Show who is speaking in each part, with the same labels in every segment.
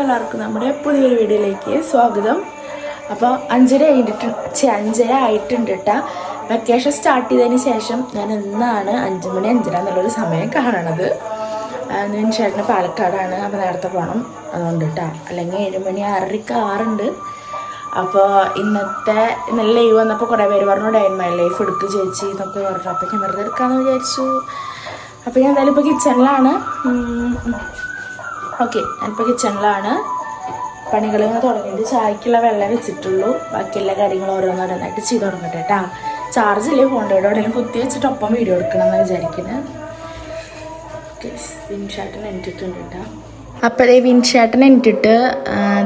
Speaker 1: അപ്പോൾ എല്ലാവർക്കും നമ്മുടെ പുതിയൊരു വീഡിയോയിലേക്ക് സ്വാഗതം. അപ്പോൾ അഞ്ചര ആയിട്ട് അഞ്ചര ആയിട്ടുണ്ട് കേട്ടോ വെക്കേഷൻ സ്റ്റാർട്ട് ചെയ്തതിന് ശേഷം ഞാൻ ഇന്നാണ് അഞ്ച് മണി അഞ്ചര എന്നുള്ളൊരു സമയം കാണണത്. ഞാൻ ചേട്ടന് പാലക്കാടാണ്. അപ്പോൾ നേരത്തെ പോകണം അതുകൊണ്ട് കേട്ടോ അല്ലെങ്കിൽ ഏഴ് മണി ആറരയ്ക്ക് ആറുണ്ട്. അപ്പോൾ ഇന്നത്തെ ഇന്നലെ ലൈവ് വന്നപ്പോൾ കുറേ പേര് പറഞ്ഞു ഡൈൻ മൈ ലൈഫ് എടുക്ക് ചേച്ചി എന്നൊക്കെ പറഞ്ഞു. അപ്പോൾ ഞാൻ വെറുതെ എടുക്കാമെന്ന് വിചാരിച്ചു. അപ്പോൾ ഞാൻ എന്തായാലും ഇപ്പോൾ കിച്ചണിലാണ് ഓക്കെ ഞാനിപ്പോൾ കിച്ചണിലാണ്. പണികൾ തുടങ്ങിയിട്ട് ചായക്കുള്ള വെള്ളം വെച്ചിട്ടുള്ളൂ. ബാക്കിയുള്ള കാര്യങ്ങൾ ഓരോന്നോരോന്നായിട്ട് ചെയ്ത് തുടങ്ങട്ടെ കേട്ടാ. ചാർജ് ഇല്ലേ ഫോണിന്റെ എവിടെയെങ്കിലും കുത്തി വെച്ചിട്ട് ഒപ്പം വീഡിയോ എടുക്കണം എന്ന് വിചാരിക്കുന്നത് ഓക്കെ സ്ക്രീൻഷോട്ടിന് എനിട്ടിട്ടുണ്ട് കേട്ടോ. അപ്പോൾ അതേ വിൻഷേട്ടൻ എനിട്ടിട്ട്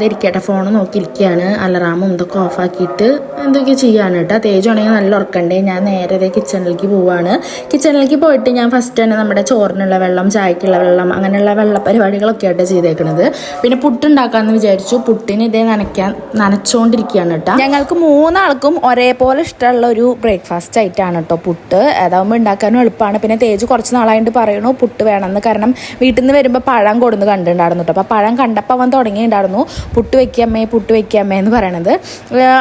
Speaker 1: ധരിക്കട്ടെ ഫോൺ നോക്കിയിരിക്കുകയാണ് അലറാമും ഇതൊക്കെ ഓഫാക്കിയിട്ട് എന്തൊക്കെ ചെയ്യാണ് കേട്ടോ. തേജാണെങ്കിൽ നല്ല ഉറക്കണ്ടേ? ഞാൻ നേരെ കിച്ചണിലേക്ക് പോവാണ്. കിച്ചണിലേക്ക് പോയിട്ട് ഞാൻ ഫസ്റ്റ് തന്നെ നമ്മുടെ ചോറിനുള്ള വെള്ളം ചായക്കുള്ള വെള്ളം അങ്ങനെയുള്ള വെള്ള പരിപാടികളൊക്കെ ആയിട്ട് ചെയ്തേക്കണത്. പിന്നെ പുട്ടുണ്ടാക്കാമെന്ന് വിചാരിച്ചു. പുട്ടിന് ഇതേ നനയ്ക്കാൻ നനച്ചുകൊണ്ടിരിക്കുകയാണ് കേട്ടോ. ഞങ്ങൾക്ക് മൂന്നാൾക്കും ഒരേപോലെ ഇഷ്ടമുള്ള ഒരു ബ്രേക്ക്ഫാസ്റ്റ് ആയിട്ടാണ് കേട്ടോ പുട്ട്. അതാകുമ്പോൾ ഉണ്ടാക്കാനും എളുപ്പമാണ്. പിന്നെ തേജ് കുറച്ച് നാളായിട്ട് പറയണു പുട്ട് വേണമെന്ന്. കാരണം വീട്ടിൽ നിന്ന് വരുമ്പോൾ പഴം കൊടുന്ന് കണ്ടിട്ടുണ്ടായിരുന്നു കേട്ടോ. അപ്പോൾ പഴം കണ്ടപ്പോൾ അവൻ തുടങ്ങിയിട്ടുണ്ടായിരുന്നു. പുട്ട് വയ്ക്കാമേ പുട്ട് വയ്ക്കാമേ എന്ന് പറയണത്.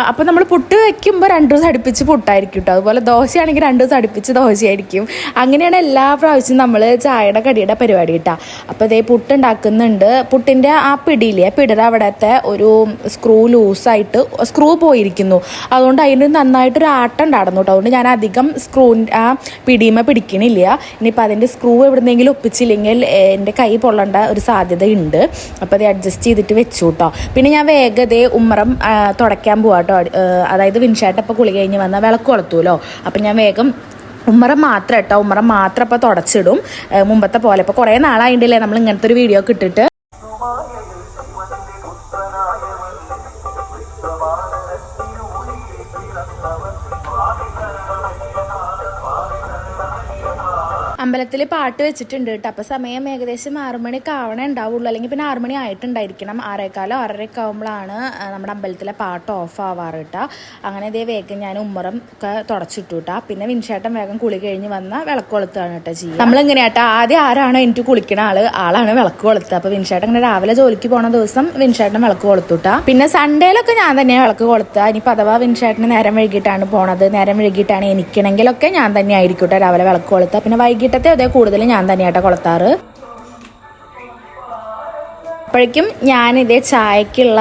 Speaker 1: അപ്പോൾ നമ്മൾ പുട്ട് വയ്ക്കുമ്പോൾ രണ്ട് ദിവസം അടുപ്പിച്ച് പുട്ടായിരിക്കും കേട്ടോ. അതുപോലെ ദോശയാണെങ്കിൽ രണ്ട് ദിവസം അടുപ്പിച്ച് ദോശയായിരിക്കും. അങ്ങനെയാണ് എല്ലാ പ്രാവശ്യവും നമ്മൾ ചായയുടെ കടിയുടെ പരിപാടി കിട്ടുക അപ്പോൾ ഇതേ പുട്ട് ഉണ്ടാക്കുന്നുണ്ട് പുട്ടിന്റെ ആ പിടിയില്ലേ പിടിയുടെ അവിടത്തെ ഒരു സ്ക്രൂ ലൂസായിട്ട് സ്ക്രൂ പോയിരിക്കുന്നു. അതുകൊണ്ട് അതിന് നന്നായിട്ടൊരു ആട്ടം ഉണ്ടായിരുന്നു കേട്ടോ. അതുകൊണ്ട് ഞാൻ അധികം സ്ക്രൂ ആ പിടിയുമ പിടിക്കണില്ല. ഇനിയിപ്പോൾ അതിന്റെ സ്ക്രൂ എവിടുന്നെങ്കിലും ഒപ്പിച്ചില്ലെങ്കിൽ എന്റെ കൈ പൊള്ളേണ്ട ഒരു സാധ്യതയുണ്ട് അപ്പോൾ അത് അഡ്ജസ്റ്റ് ചെയ്തിട്ട് വെച്ചു കേട്ടോ പിന്നെ ഞാൻ വേഗതേ ഉമ്മറം തുടയ്ക്കാൻ പോവാം കേട്ടോ അതായത് വിൻഷാട്ടപ്പോൾ കുളി കഴിഞ്ഞ് വന്നാൽ വിളക്ക് കൊളുത്തുമല്ലോ അപ്പം ഞാൻ വേഗം ഉമ്മറം മാത്രം കേട്ടോ ഉമ്മറം മാത്രം അപ്പോൾ തുടച്ചിടും. മുമ്പത്തെ പോലെ. ഇപ്പോൾ കുറേ നാളായിട്ടില്ലേ നമ്മൾ ഇങ്ങനത്തെ ഒരു വീഡിയോ ഒക്കെ ഇട്ടിട്ട്. അമ്പലത്തിൽ പാട്ട് വെച്ചിട്ടുണ്ട് കേട്ടോ. അപ്പോൾ സമയം ഏകദേശം ആറു മണിക്ക് ആവണേ ഉണ്ടാവുള്ളൂ. അല്ലെങ്കിൽ പിന്നെ ആറു മണി ആയിട്ടുണ്ടായിരിക്കണം. ആറേക്കാലോ ആറരയൊക്കെ ആകുമ്പോഴാണ് നമ്മുടെ അമ്പലത്തിലെ പാട്ട് ഓഫ് ആവാറ് കേട്ടോ. അങ്ങനെ ഇതേ വേഗം ഞാൻ ഉമ്മറം ഒക്കെ തുടച്ചിട്ടു കേട്ടോ. പിന്നെ വിൻഷേട്ടൻ വേഗം കുളി കഴിഞ്ഞ് വന്ന വിളക്ക് കൊളുത്താണ് കേട്ടോ ചെയ്യുക. നമ്മളിങ്ങനെ കേട്ടോ? ആദ്യം ആരാണോ എനിക്ക് കുളിക്കണ ആൾ ആളാണ് വിളക്ക് കൊളുത്തുക. അപ്പോൾ വിൻഷേട്ടൻ ഇങ്ങനെ രാവിലെ ജോലിക്ക് പോണ ദിവസം വിൻഷേട്ടൻ വിളക്ക് കൊളുത്തുട്ടാ പിന്നെ സൺഡേയിലൊക്കെ ഞാൻ തന്നെ വിളക്ക് കൊളുത്തുക. ഇനിയിപ്പോൾ അഥവാ വിൻഷേട്ടന് നേരം വൈകിട്ടാണ് പോണത് നേരം വൈകിട്ടാണ് എനിക്കണെങ്കിലൊക്കെ ഞാൻ തന്നെ ആയിരിക്കും കേട്ടോ രാവിലെ വിളക്ക് കൊളുത്തുക. പിന്നെ വൈകിട്ടത്തെ അതേ കൂടുതൽ ഞാൻ തന്നെയാട്ടോ കൊളുത്താറ്. അപ്പോഴേക്കും ഞാനിതേ ചായക്കുള്ള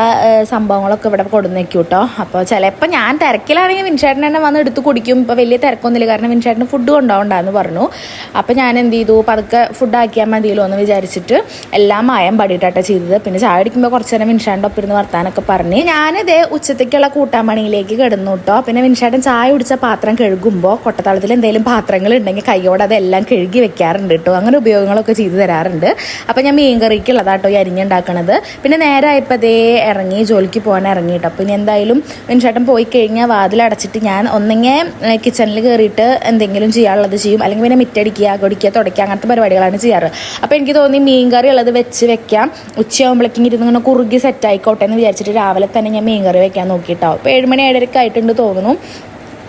Speaker 1: സംഭവങ്ങളൊക്കെ ഇവിടെ കൊടുന്നേക്കും കേട്ടോ അപ്പോൾ ചിലപ്പോൾ ഞാൻ തിരക്കിലാണെങ്കിൽ വിൻഷേട്ടൻ തന്നെ വന്ന് എടുത്ത് കുടിക്കും. ഇപ്പോൾ വലിയ തിരക്കൊന്നുമില്ല. കാരണം വിൻഷേട്ടന് ഫുഡ് കൊണ്ടുപോകണ്ടെന്ന് പറഞ്ഞു. അപ്പോൾ ഞാൻ എന്ത് ചെയ്തു? പതുക്കെ ഫുഡ് ആക്കിയാൽ മതിയല്ലോ എന്ന് വിചാരിച്ചിട്ട് എല്ലാം മായം പടിയിട്ടാട്ടെ ചെയ്തത്. പിന്നെ ചായ അടിക്കുമ്പോൾ കുറച്ച് നേരം വിൻഷാന്റെ ഒപ്പം ഇരുന്ന് വർത്താനൊക്കെ പറഞ്ഞ് ഞാനിതേ ഉച്ചത്തേക്കുള്ള കൂട്ടാൻ പണിയിലേക്ക് കിടന്നു കേട്ടോ പിന്നെ വിൻഷേട്ടൻ ചായ കുടിച്ച പാത്രം കഴുകുമ്പോൾ കൊട്ടത്തളത്തിൽ എന്തെങ്കിലും പാത്രങ്ങൾ ഉണ്ടെങ്കിൽ കൈയോടെ അതെല്ലാം കഴുകി വെക്കാറുണ്ട് കേട്ടോ. അങ്ങനെ ഉപയോഗങ്ങളൊക്കെ ചെയ്തു തരാറുണ്ട്. അപ്പോൾ ഞാൻ മീൻ കറിക്കുള്ളതാട്ടോ ഈ അരിഞ്ഞുണ്ടാക്കണത് പിന്നെ നേരെ അതേ ഇറങ്ങി ജോലിക്ക് പോകാൻ ഇറങ്ങിയിട്ട് അപ്പോൾ ഇനി എന്തായാലും വിൻഷേട്ടൻ പോയി കഴിഞ്ഞാൽ വാതിലടച്ചിട്ട് ഞാൻ ഒന്നെങ്കിൽ കിച്ചണിൽ കയറിയിട്ട് എന്തെങ്കിലും ചെയ്യാനുള്ളത് ചെയ്യും. അല്ലെങ്കിൽ പിന്നെ മിറ്റടിക്കുക കൊടിക്കുക തുടയ്ക്കുക അങ്ങനത്തെ പരിപാടികളാണ് ചെയ്യാറ്. അപ്പോൾ എനിക്ക് തോന്നി മീൻ കറി ഉള്ളത് വെച്ച് വെക്കാം. ഉച്ചയാകുമ്പോഴേക്കും ഇരുന്ന് ഇങ്ങനെ കുറുകി സെറ്റ് ആയിക്കോട്ടെ എന്ന് വിചാരിച്ചിട്ട് രാവിലെ തന്നെ ഞാൻ മീൻ കറി വെക്കാൻ നോക്കിയിട്ടാവും അപ്പോൾ ഏഴുമണി ഏഴരക്ക് ആയിട്ടുണ്ട് തോന്നുന്നു.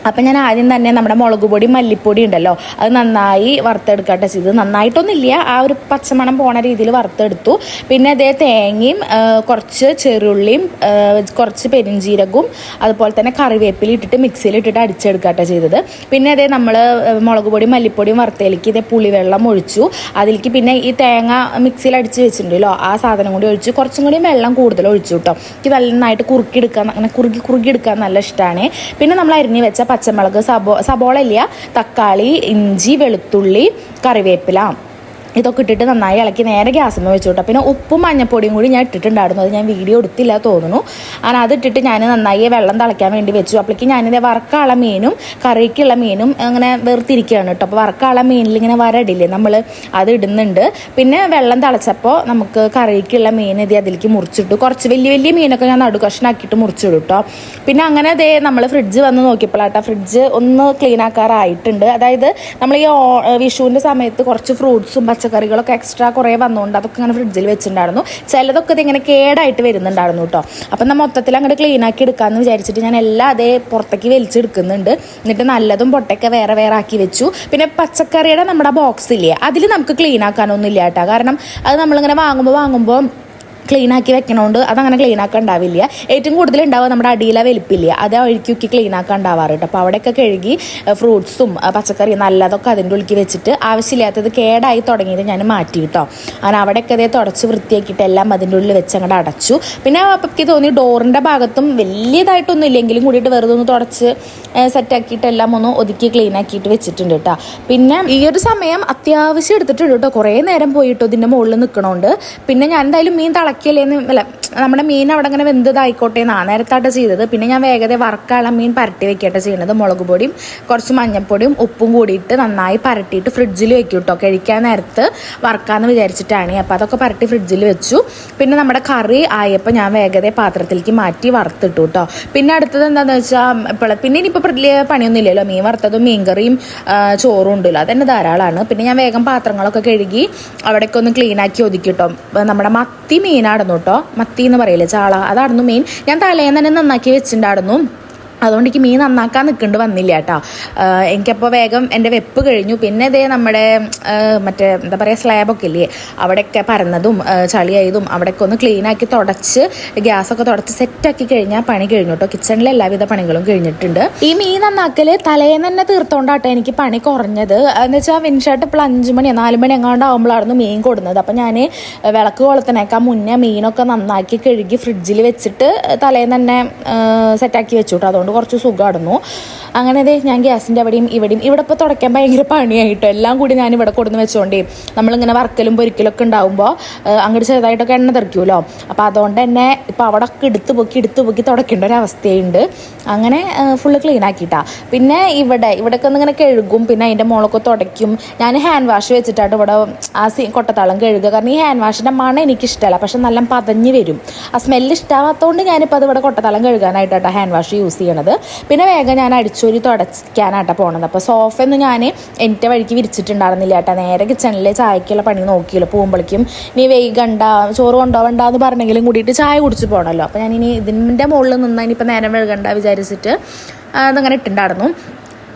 Speaker 1: അപ്പം ഞാൻ ആദ്യം തന്നെ നമ്മുടെ മുളക് പൊടി മല്ലിപ്പൊടി ഉണ്ടല്ലോ അത് നന്നായി വറുത്തെടുക്കട്ടെ ചെയ്ത് നന്നായിട്ടൊന്നുമില്ല ആ ഒരു പച്ചമണം പോണ രീതിയിൽ വറുത്തെടുത്തു. പിന്നെ അതേ തേങ്ങയും കുറച്ച് ചെറുള്ളിയും കുറച്ച് പെരിഞ്ചീരകും അതുപോലെ തന്നെ കറിവേപ്പില ഇട്ടിട്ട് മിക്സിയിൽ ഇട്ടിട്ട് അടിച്ചെടുക്കട്ടെ ചെയ്തത്. പിന്നെ അതേ നമ്മൾ മുളക് പൊടി മല്ലിപ്പൊടിയും വറുത്തേലേക്ക് ഇതേ പുളിവെള്ളം ഒഴിച്ചു. അതിലേക്ക് പിന്നെ ഈ തേങ്ങ മിക്സിയിൽ അടിച്ച് വെച്ചിട്ടുണ്ടല്ലോ ആ സാധനം കൂടി ഒഴിച്ചു കുറച്ചും കൂടി വെള്ളം കൂടുതൽ ഒഴിച്ചു കേട്ടോ. എനിക്ക് നന്നായിട്ട് കുറുക്കിയെടുക്കാൻ അങ്ങനെ കുറുക്കി എടുക്കാൻ നല്ല ഇഷ്ടമാണ് പിന്നെ നമ്മൾ അരിഞ്ഞ് വെച്ച പച്ചമുളക് സബോ സബോള ഇല്ല തക്കാളി ഇഞ്ചി വെളുത്തുള്ളി കറിവേപ്പില. ഇതൊക്കെ ഇട്ടിട്ട് നന്നായി ഇളക്കി നേരെ ഗ്യാസിൽ വെച്ചു കേട്ടോ പിന്നെ ഉപ്പും മഞ്ഞപ്പൊടിയും കൂടി ഞാൻ ഇട്ടിട്ടുണ്ടായിരുന്നു. അത് ഞാൻ വീഡിയോ എടുത്തില്ല തോന്നുന്നു. അങ്ങനെ അത് ഇട്ടിട്ട് ഞാൻ നന്നായി വെള്ളം തിളയ്ക്കാൻ വേണ്ടി വെച്ചു. അപ്പോഴേക്കും ഞാനിത് വറക്കാനുള്ള മീനും കറിക്കുള്ള മീനും അങ്ങനെ വേർതിരിക്കുകയാണ് കേട്ടോ. അപ്പോൾ വറക്കാനുള്ള മീനിൽ ഇങ്ങനെ വരടില്ലേ നമ്മൾ അത് ഇടുന്നുണ്ട്. പിന്നെ വെള്ളം തിളച്ചപ്പോൾ നമുക്ക് കറിക്കുള്ള മീൻ ഇത് അതിലേക്ക് മുറിച്ചിട്ടു. കുറച്ച് വലിയ വലിയ മീനൊക്കെ ഞാൻ നടു കഷ്ണാക്കിയിട്ട് മുറിച്ചിടും കേട്ടോ. പിന്നെ അങ്ങനെ അതേ നമ്മൾ ഫ്രിഡ്ജ് വന്ന് നോക്കിയപ്പോഴാട്ടോ ഫ്രിഡ്ജ് ഒന്ന് ക്ലീൻ ആക്കാറായിട്ടുണ്ട്. അതായത് നമ്മൾ ഈ വിഷുവിന്റെ സമയത്ത് കുറച്ച് ഫ്രൂട്ട്സും പച്ചക്കറികളൊക്കെ എക്സ്ട്രാ കുറേ വന്നുകൊണ്ട് അതൊക്കെ ഇങ്ങനെ ഫ്രിഡ്ജിൽ വെച്ചിട്ടുണ്ടായിരുന്നു ചിലതൊക്കെ ഇതിങ്ങനെ കേടായിട്ട് വരുന്നുണ്ടായിരുന്നു കേട്ടോ അപ്പം നമ്മൾ മൊത്തത്തിൽ അങ്ങോട്ട് ക്ലീൻ ആക്കി എടുക്കാമെന്ന് വിചാരിച്ചിട്ട് ഞാൻ എല്ലാം അതേ പുറത്തേക്ക് വലിച്ചെടുക്കുന്നുണ്ട് എന്നിട്ട് നല്ലതും പൊട്ടയൊക്കെ വേറെ വേറെ ആക്കി വെച്ചു. പിന്നെ പച്ചക്കറിയുടെ നമ്മുടെ ബോക്സ് ഇല്ലേ അതിൽ നമുക്ക് ക്ലീൻ ആക്കാനൊന്നും ഇല്ല കേട്ടോ കാരണം അത് നമ്മളിങ്ങനെ വാങ്ങുമ്പോൾ വാങ്ങുമ്പോൾ ക്ലീൻ ആക്കി വെക്കണോണ്ട് അതങ്ങനെ ക്ലീൻ ആക്കാൻ ഉണ്ടാവില്ല. ഏറ്റവും കൂടുതൽ ഉണ്ടാവുക നമ്മുടെ അടിയിലെ വലിപ്പില്ല അത് ഒഴുക്കി ക്ലീൻ ആക്കാൻ ഉണ്ടാവാറ് കേട്ടോ അപ്പോൾ അവിടെയൊക്കെ കഴുകി ഫ്രൂട്ട്സും പച്ചക്കറിയും നല്ലതൊക്കെ അതിന്റെ ഉള്ളിൽ വെച്ചിട്ട് ആവശ്യമില്ലാത്തത് കേടായി തുടങ്ങിയത് ഞാൻ മാറ്റി കേട്ടോ അങ്ങനെ അവിടെയൊക്കെ അതേ തുടച്ച് വൃത്തിയാക്കിയിട്ട് എല്ലാം അതിന്റെ ഉള്ളിൽ വെച്ച് അങ്ങോട്ട് അടച്ചു. പിന്നെ എനിക്ക് തോന്നി ഡോറിന്റെ ഭാഗത്തും വലിയതായിട്ടൊന്നും ഇല്ലെങ്കിലും കൂടിയിട്ട് വെറുതെ ഒന്ന് തുടച്ച് സെറ്റാക്കിയിട്ട് എല്ലാം ഒന്ന് ഒതുക്കി ക്ലീൻ ആക്കിയിട്ട് വെച്ചിട്ടുണ്ട് കേട്ടോ പിന്നെ ഈ ഒരു സമയം അത്യാവശ്യം എടുത്തിട്ടുണ്ട് കേട്ടോ കുറേ നേരം പോയിട്ടോ ഇതിന്റെ മുകളിൽ നിൽക്കണോണ്ട്. പിന്നെ ഞാൻ എന്തായാലും മീൻ തിളക്കിയല്ലേന്ന് അല്ല നമ്മുടെ മീൻ അവിടെ അങ്ങനെ വെന്തതായിക്കോട്ടെ എന്നാണ് നേരത്തായിട്ട് ചെയ്തത്. പിന്നെ ഞാൻ വേഗത വറക്കാനുള്ള മീൻ പരട്ടി വെക്കട്ടെ ചെയ്യുന്നത്. മുളക് പൊടിയും കുറച്ച് മഞ്ഞൾപ്പൊടിയും ഉപ്പും കൂടിയിട്ട് നന്നായി പരട്ടിയിട്ട് ഫ്രിഡ്ജിൽ വെക്കും കേട്ടോ. കഴിക്കാൻ നേരത്ത് വറക്കാമെന്ന് വിചാരിച്ചിട്ടാണ്. അപ്പോൾ അതൊക്കെ പരട്ടി ഫ്രിഡ്ജിൽ വെച്ചു. പിന്നെ നമ്മുടെ കറി ആയപ്പോൾ ഞാൻ വേഗത പാത്രത്തിലേക്ക് മാറ്റി വറുത്തിട്ടു കേട്ടോ. പിന്നെ അടുത്തത് എന്താണെന്ന് വെച്ചാൽ ഇപ്പോൾ പിന്നെ ഇനിയിപ്പോൾ വലിയ പണിയൊന്നും ഇല്ലല്ലോ. മീൻ വറുത്തതും മീൻകറിയും കറിയും ചോറും ഉണ്ടല്ലോ. അതന്നെ ധാരാളമാണ് പിന്നെ ഞാൻ വേഗം പാത്രങ്ങളൊക്കെ കഴുകി അവിടേക്ക് ഒന്ന് ക്ലീൻ ആക്കി ഒതുക്കി കേട്ടോ. നമ്മുടെ മത്തി മീനാടുന്നു കേട്ടോ. മത്തി എന്ന് പറയില്ലേ? ചാള. അതായിരുന്നു മെയിൻ ഞാൻ തലേന്ന് തന്നെ നന്നാക്കി വെച്ചിട്ടുണ്ടായിരുന്നു. അതുകൊണ്ട് എനിക്ക് മീൻ നന്നാക്കാൻ നിൽക്കേണ്ടി വന്നില്ല കേട്ടോ. എനിക്കപ്പോൾ വേഗം എന്റെ വെപ്പ് കഴിഞ്ഞു. പിന്നെ ഇതേ നമ്മുടെ മറ്റേ എന്താ പറയുക സ്ലാബൊക്കെ ഇല്ലേ? അവിടെയൊക്കെ പരന്നതും ചളിയായതും അവിടെയൊക്കെ ഒന്ന് ക്ലീനാക്കി തുടച്ച് ഗ്യാസൊക്കെ തുടച്ച് സെറ്റാക്കി കഴിഞ്ഞാൽ പണി കഴിഞ്ഞു കേട്ടോ. കിച്ചണിലെ എല്ലാവിധ പണികളും കഴിഞ്ഞിട്ടുണ്ട്. ഈ മീൻ നന്നാക്കൽ തലേന്ന് തന്നെ തീർത്തോണ്ടാട്ടോ എനിക്ക് പണി കുറഞ്ഞത്. എന്ന് വെച്ചാൽ വിൻഷർട്ട് ഇപ്പോൾ അഞ്ച് മണി നാല് മണി എങ്ങാണ്ട് ആകുമ്പോഴായിരുന്നു മീൻ കൊടുന്നത്. അപ്പം ഞാൻ വിളക്ക് കൊളുത്തിനേക്കാൾ മുന്നേ മീനൊക്കെ നന്നാക്കി കഴുകി ഫ്രിഡ്ജിൽ വെച്ചിട്ട് തലേന്ന് തന്നെ സെറ്റാക്കി വെച്ചു കേട്ടോ. അതുകൊണ്ട് കുറച്ച് സുഖമായിരുന്നു അങ്ങനെ അതെ ഞാൻ ഗ്യാസിന്റെ അവിടെയും ഇവിടെയും ഇവിടെ ഇപ്പോൾ തുടയ്ക്കാൻ ഭയങ്കര പണിയായിട്ടോ. എല്ലാം കൂടി ഞാൻ ഇവിടെ കൊടുന്ന് വെച്ചുകൊണ്ടേ നമ്മളിങ്ങനെ വറക്കലും പൊരിക്കലൊക്കെ ഉണ്ടാകുമ്പോൾ അങ്ങോട്ട് ചെറുതായിട്ടൊക്കെ എണ്ണ തെറിക്കുമല്ലോ അപ്പോൾ അതുകൊണ്ട് തന്നെ ഇപ്പോൾ അവിടെ ഒക്കെ എടുത്ത് പൊക്കി എടുത്ത് പൊക്കി തുടയ്ക്കേണ്ട ഒരു അവസ്ഥയുണ്ട്. അങ്ങനെ ഫുള്ള് ക്ലീൻ ആക്കിയിട്ടാ. പിന്നെ ഇവിടെ ഇവിടെയൊക്കെ ഒന്ന് ഇങ്ങനെ കഴുകും. പിന്നെ അതിന്റെ മുളൊക്കെ തുടയ്ക്കും. ഞാൻ ഹാൻഡ് വാഷ് വെച്ചിട്ടാണ് ഇവിടെ ആ സീ കൊട്ടത്താളം കഴുകുക. കാരണം ഈ ഹാൻഡ് വാഷിന്റെ മണം എനിക്കിഷ്ടമല്ല പക്ഷെ നല്ല പതഞ്ഞ് വരും. ആ സ്മെല്ല് ഇഷ്ടമാകാത്തതുകൊണ്ട് ഞാനിപ്പോൾ അത് ഇവിടെ കൊട്ടത്താളം കഴുകാനായിട്ടാണ് ഹാൻഡ് വാഷ് യൂസ് ചെയ്യണത്. പിന്നെ വേഗം ഞാൻ അടിച്ചൊരു തുടയ്ക്കാനായിട്ടാണ് പോണത്. അപ്പോൾ സോഫയൊന്നും ഞാൻ എന്റെ വഴിക്ക് വിരിച്ചിട്ടുണ്ടായിരുന്നില്ല കേട്ടോ. നേരെ കിച്ചണിലെ ചായക്കുള്ള പണി നോക്കിയില്ല പോകുമ്പോഴേക്കും നീ വൈകണ്ട ചോറ് കൊണ്ടുപോകണ്ട എന്ന് പറഞ്ഞെങ്കിലും കൂടിയിട്ട് ചായ കുടിച്ച് പോകണമല്ലോ അപ്പോൾ ഞാൻ ഇനി ഇതിന്റെ മുകളിൽ നിന്ന് ഇനിയിപ്പോൾ നേരം വൈകണ്ട വിചാരിച്ചിട്ട് അതങ്ങനെ ഇട്ടുണ്ടായിരുന്നു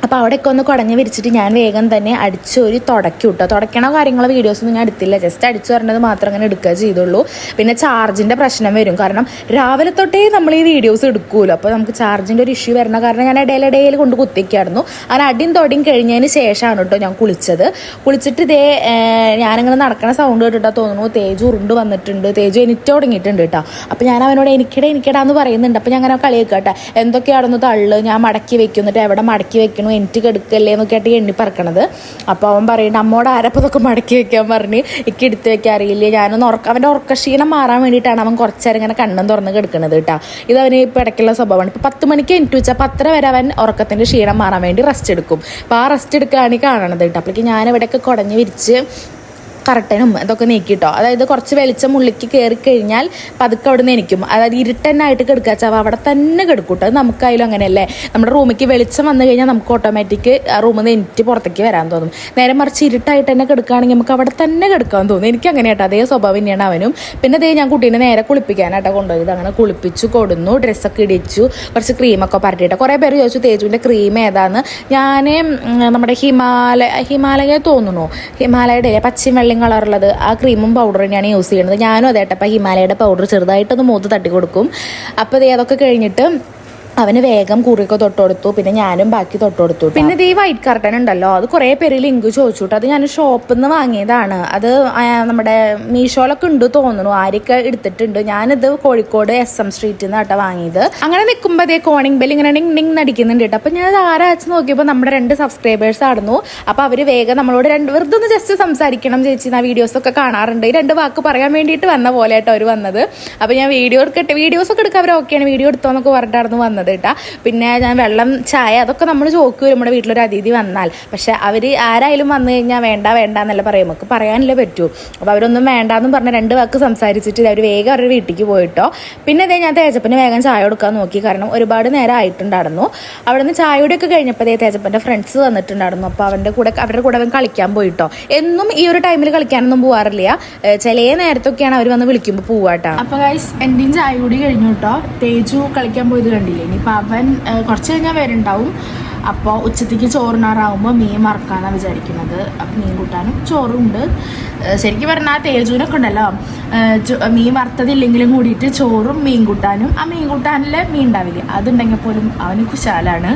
Speaker 1: അപ്പോൾ അവിടെയൊക്കെ ഒന്ന് കുടഞ്ഞ് വിരിച്ചിട്ട് ഞാൻ വേഗം തന്നെ അടിച്ചൊരു തുടയ്ക്കും കേട്ടോ തുടക്കണ കാര്യങ്ങളോ വീഡിയോസൊന്നും ഞാൻ എടുത്തില്ല. ജസ്റ്റ് അടിച്ചു പറഞ്ഞത് മാത്രം അങ്ങനെ എടുക്കുക ചെയ്തുള്ളൂ. പിന്നെ ചാർജിന്റെ പ്രശ്നം വരും. കാരണം രാവിലെ തൊട്ടേ നമ്മൾ ഈ വീഡിയോസ് എടുക്കുമല്ലോ അപ്പോൾ നമുക്ക് ചാർജിന്റെ ഒരു ഇഷ്യൂ വരുന്ന കാരണം ഞാൻ ഇടയിലിടയിൽ കൊണ്ട് കുത്തിക്കായിരുന്നു. അങ്ങനെ അടിയും തൊടിയും കഴിഞ്ഞതിന് ശേഷമാണ് കേട്ടോ ഞാൻ കുളിച്ചത്. കുളിച്ചിട്ട് ഇതേ ഞാനിങ്ങനെ നടക്കണ സൗണ്ട് കേട്ടിട്ടാ തോന്നുന്നു. തേജു ഉരുണ്ട് വന്നിട്ടുണ്ട്. തേജു എനിക്ക് തുടങ്ങിയിട്ടുണ്ട് കേട്ടോ. അപ്പോൾ ഞാൻ അവനോട് എനിക്കിടെ എനിക്കിടാന്ന് പറയുന്നുണ്ട്. അപ്പോൾ ഞാൻ അങ്ങനെ കളിയൊക്കെ കേട്ടോ. എന്തൊക്കെയാണെന്ന് തള്ളു. ഞാൻ മടക്കി വെക്കും. എന്നിട്ട് എവിടെ മടക്കി വെക്കണു? എനിക്ക് കെടുക്കല്ലേ എന്നൊക്കെ ആയിട്ട് എണ്ണി പറക്കണത്. അപ്പോൾ അവൻ പറയുന്നുണ്ട് അമ്മോട് ആരപ്പോൾ ഇതൊക്കെ മടക്കി വെക്കാൻ പറഞ്ഞ് എനിക്ക് എടുത്ത് വെക്കാൻ അറിയില്ല? ഞാനൊന്ന് ഉറക്ക അവന്റെ ഉറക്കക്ഷീണം മാറാൻ വേണ്ടിയിട്ടാണ് അവൻ കുറച്ചേരം ഇങ്ങനെ കണ്ണും തുറന്ന് കിടക്കുന്നത് കേട്ടോ. ഇത് അവന് ഇപ്പോൾ ഇടയ്ക്കുള്ള സ്വഭാവമാണ്. ഇപ്പോൾ പത്ത് മണിക്ക് എനിക്ക് വെച്ചാൽ പത്തര വരെ അവൻ ഉറക്കത്തിന്റെ ക്ഷീണം മാറാൻ വേണ്ടി റെസ്റ്റ് എടുക്കും. അപ്പോൾ ആ റെസ്റ്റ് എടുക്കുകയാണ് കാണണത് കേട്ടോ. അപ്പോഴേക്ക് ഞാൻ ഇവിടെയൊക്കെ കുടഞ്ഞ് വിരിച്ച് കറട്ടനും ഇതൊക്കെ നീക്കിട്ടോ. അതായത് കുറച്ച് വെളിച്ചം ഉള്ളിക്ക് കയറി കഴിഞ്ഞാൽ പതുക്കെ അവിടെ നിന്ന് എനിക്കും അതായത് ഇരുട്ടന്നായിട്ട് ചവ. അവിടെ തന്നെ കിടക്കൂട്ടോ. അത് നമുക്കായാലും അങ്ങനെയല്ലേ? നമ്മുടെ റൂമിലേക്ക് വെളിച്ചം വന്നു കഴിഞ്ഞാൽ നമുക്ക് ഓട്ടോമാറ്റിക് ആ റൂമിൽ നിന്ന് എനിക്ക് പുറത്തേക്ക് വരാൻ തോന്നും. നേരെ മറിച്ച് ഇരുട്ടായിട്ട് തന്നെ കിടക്കുകയാണെങ്കിൽ നമുക്ക് അവിടെ തന്നെ കിടക്കാൻ തോന്നും. എനിക്ക് അങ്ങനെ കേട്ടോ. അതേ സ്വഭാവം തന്നെയാണ് അവനും. പിന്നെ അതേ ഞാൻ കുട്ടീനെ നേരെ കുളിപ്പിക്കാനായിട്ടോ കൊണ്ടുപോയത്. അങ്ങനെ കുളിപ്പിച്ചു കൊടുന്നു ഡ്രസ്സൊക്കെ ഇടിച്ചു കുറച്ച് ക്രീമൊക്കെ പരട്ടിയിട്ട്. കുറേ പേര് ചോദിച്ചു തേജുവിന്റെ ക്രീം ഏതാന്ന്? ഞാൻ നമ്മുടെ ഹിമാലയ ഹിമാലയ തോന്നുന്നു. ഹിമാലയയുടെ ഇല്ലേ, പച്ചയും വെള്ളയും കളറുള്ളത്. ആ ക്രീമും പൗഡർ തന്നെയാണ് യൂസ് ചെയ്യുന്നത് ഞാനും അതേട്ടപ്പം ഹിമാലയയുടെ പൗഡർ ചെറുതായിട്ടൊന്ന് മൂത്ത് തട്ടി കൊടുക്കും അപ്പോൾ ഇത് അതൊക്കെ കഴിഞ്ഞിട്ട് അവന് വേഗം കുറിയൊക്കെ തൊട്ടുകൊടുത്തു പിന്നെ ഞാനും ബാക്കി തൊട്ടുകൊടുത്തു പിന്നെ ഈ വൈറ്റ് കർട്ടൻ ഉണ്ടല്ലോ അത് കുറേ പേര് ലിങ്ക് ചോദിച്ചു അത് ഞാൻ ഷോപ്പിൽ നിന്ന് വാങ്ങിയതാണ്. അത് നമ്മുടെ മീഷോയിലൊക്കെ ഉണ്ട് തോന്നുന്നു. ആരൊക്കെ എടുത്തിട്ടുണ്ട്. ഞാനിത് കോഴിക്കോട് എസ് എം സ്ട്രീറ്റിൽ നിന്ന് കേട്ടോ വാങ്ങിയത്. അങ്ങനെ നിൽക്കുമ്പോൾ അതേ കോണിംഗ് ബെൽ ഇങ്ങനെ ഡിങ് നടിക്കുന്നുണ്ട് കേട്ടോ. അപ്പം ഞാൻ ആരാ ആരാച്ച് നോക്കിയപ്പോൾ നമ്മുടെ രണ്ട് സബ്സ്ക്രൈബേഴ്സ് ആയിരുന്നു അപ്പോൾ അവർ വേഗം നമ്മളോട് രണ്ട് വെറുതെ ഒന്ന് ജസ്റ്റ് സംസാരിക്കണം ചേച്ചി. ആ വീഡിയോസ് ഒക്കെ കാണാറുണ്ട്. ഈ രണ്ട് വാക്ക് പറയാൻ വേണ്ടിയിട്ട് വന്ന പോലെ കേട്ടോ അവർ വന്നത്. അപ്പോൾ ഞാൻ വീഡിയോ എടുക്കട്ടെ. വീഡിയോസ് ഒക്കെ എടുക്കാൻ അവർ ഓക്കെയാണ് വീഡിയോ എടുത്തോന്നൊക്കെ പറഞ്ഞിട്ടായിരുന്നു വന്നത്. കേട്ടോ. പിന്നെ ഞാൻ വെള്ളം ചായ അതൊക്കെ നമ്മൾ വരും നമ്മുടെ വീട്ടിലൊരു അതിഥി വന്നാൽ. പക്ഷെ അവർ ആരായാലും വന്നു കഴിഞ്ഞാൽ വേണ്ട വേണ്ട എന്നല്ല പറയും. നമുക്ക് പറയാനല്ലേ പറ്റൂ. അപ്പോൾ അവരൊന്നും വേണ്ട എന്ന് പറഞ്ഞ് രണ്ട് വാക്ക് സംസാരിച്ചിട്ട് അവർ വേഗം അവരുടെ വീട്ടിലേക്ക് പോയിട്ടോ. പിന്നെ അതേ ഞാൻ തേജപ്പന് വേഗം ചായ കൊടുക്കാൻ നോക്കി. കാരണം ഒരുപാട് നേരം ആയിട്ടുണ്ടായിരുന്നു. അവിടെ നിന്ന് ചായയുടെയൊക്കെ കഴിഞ്ഞപ്പോൾ അതേ തേജപ്പന്റെ ഫ്രണ്ട്സ് വന്നിട്ടുണ്ടായിരുന്നു. അപ്പോൾ അവന്റെ കൂടെ അവരുടെ കൂടെ അവൻ കളിക്കാൻ പോയിട്ടോ. എന്നും ഈ ഒരു ടൈമിൽ കളിക്കാനൊന്നും പോകാറില്ല ചില നേരത്തൊക്കെയാണ് അവർ വന്ന് വിളിക്കുമ്പോൾ പോവാട്ടോ. അപ്പോൾ ഗൈസ് എന്റെയും ചായ കൂടി കഴിഞ്ഞു കേട്ടോ. തേജു കളിക്കാൻ പോയത് കണ്ടില്ലേ? ഇനിയിപ്പോൾ അവൻ കുറച്ച് കഴിഞ്ഞാൽ വരുന്നുണ്ടാവും അപ്പോൾ ഉച്ചത്തേക്ക് ചോറിനാറാകുമ്പോൾ മീൻ മറക്കാനാണ് വിചാരിക്കുന്നത്. അപ്പം മീൻ കൂട്ടാനും ചോറും ഉണ്ട് ഏഹ് ശരിക്കും പറഞ്ഞാൽ തേജൂനൊക്കെ ഉണ്ടല്ലോ. മീൻ വറുത്തതില്ലെങ്കിലും കൂടിയിട്ട് ചോറും മീൻ കൂട്ടാനും. ആ മീൻ കൂട്ടാനിൽ മീൻ ഉണ്ടാവില്ല? അതുണ്ടെങ്കിൽ പോലും അവന് കുശാലാണ്.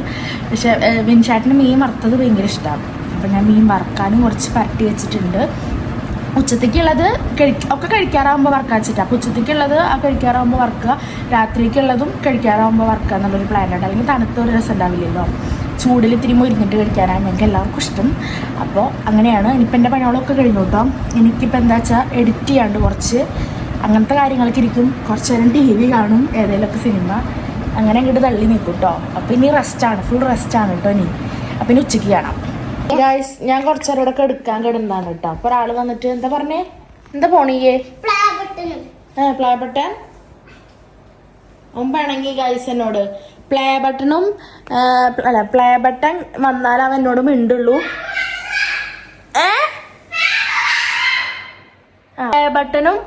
Speaker 1: പക്ഷേ വിൻചാട്ടിന് മീൻ വറുത്തത് ഭയങ്കര ഇഷ്ടമാണ് അപ്പം ഞാൻ മീൻ വറുക്കാനും കുറച്ച് പരട്ടി വെച്ചിട്ടുണ്ട്. ഉച്ചത്തേക്കുള്ളത് കഴിക്ക ഒക്കെ കഴിക്കാറാകുമ്പോൾ വർക്ക് വെച്ചിട്ട് അപ്പോൾ ഉച്ചത്തേക്കുള്ളത് ആ കഴിക്കാറാകുമ്പോൾ വറുക്കുക രാത്രിക്കുള്ളതും കഴിക്കാറാകുമ്പോൾ വറുക്കുക എന്നുള്ളൊരു പ്ലാനുണ്ട് അല്ലെങ്കിൽ തണുത്ത ഒരു രസം ഉണ്ടാവില്ലല്ലോ ചൂടിൽ ഇത്തിരി മുരിഞ്ഞിട്ട് കഴിക്കാനാണ് ഞങ്ങൾക്ക് എല്ലാവർക്കും ഇഷ്ടം. അപ്പോൾ അങ്ങനെയാണ്. ഇനിയിപ്പോൾ എന്റെ പണികളൊക്കെ കഴിഞ്ഞു കേട്ടോ എനിക്കിപ്പോൾ എന്താ വെച്ചാൽ എഡിറ്റ് ചെയ്യാണ്ട് കുറച്ച് അങ്ങനത്തെ കാര്യങ്ങളൊക്കെ ഇരിക്കും. കുറച്ച് നേരം ടി വി കാണും ഏതെങ്കിലുമൊക്കെ സിനിമ അങ്ങനെ അങ്ങോട്ട് തള്ളി നിൽക്കും കേട്ടോ അപ്പോൾ ഇനി റെസ്റ്റാണ് ഫുൾ റെസ്റ്റാണ് കേട്ടോ ഇനി. അപ്പം ഇനി ഉച്ചയ്ക്ക് കാണാം. ഗായ്സ് ഞാൻ കുറച്ചേരം ഇവിടെ എടുക്കാൻ കിടന്നാണ് കേട്ടോ. അപ്പൊ ഒരാൾ വന്നിട്ട് എന്താ പറഞ്ഞേ? എന്താ പോണിയേ? ഏ പ്ലേ ബട്ടൺ മുമ്പാണെങ്കിൽ ഗായ്സ് എന്നോട് പ്ലേ ബട്ടണും അല്ല പ്ലേ ബട്ടൺ വന്നാൽ അവൻ എന്നോട് മിണ്ടുള്ളൂ. ഏ? പ്ലേ ബട്ടണും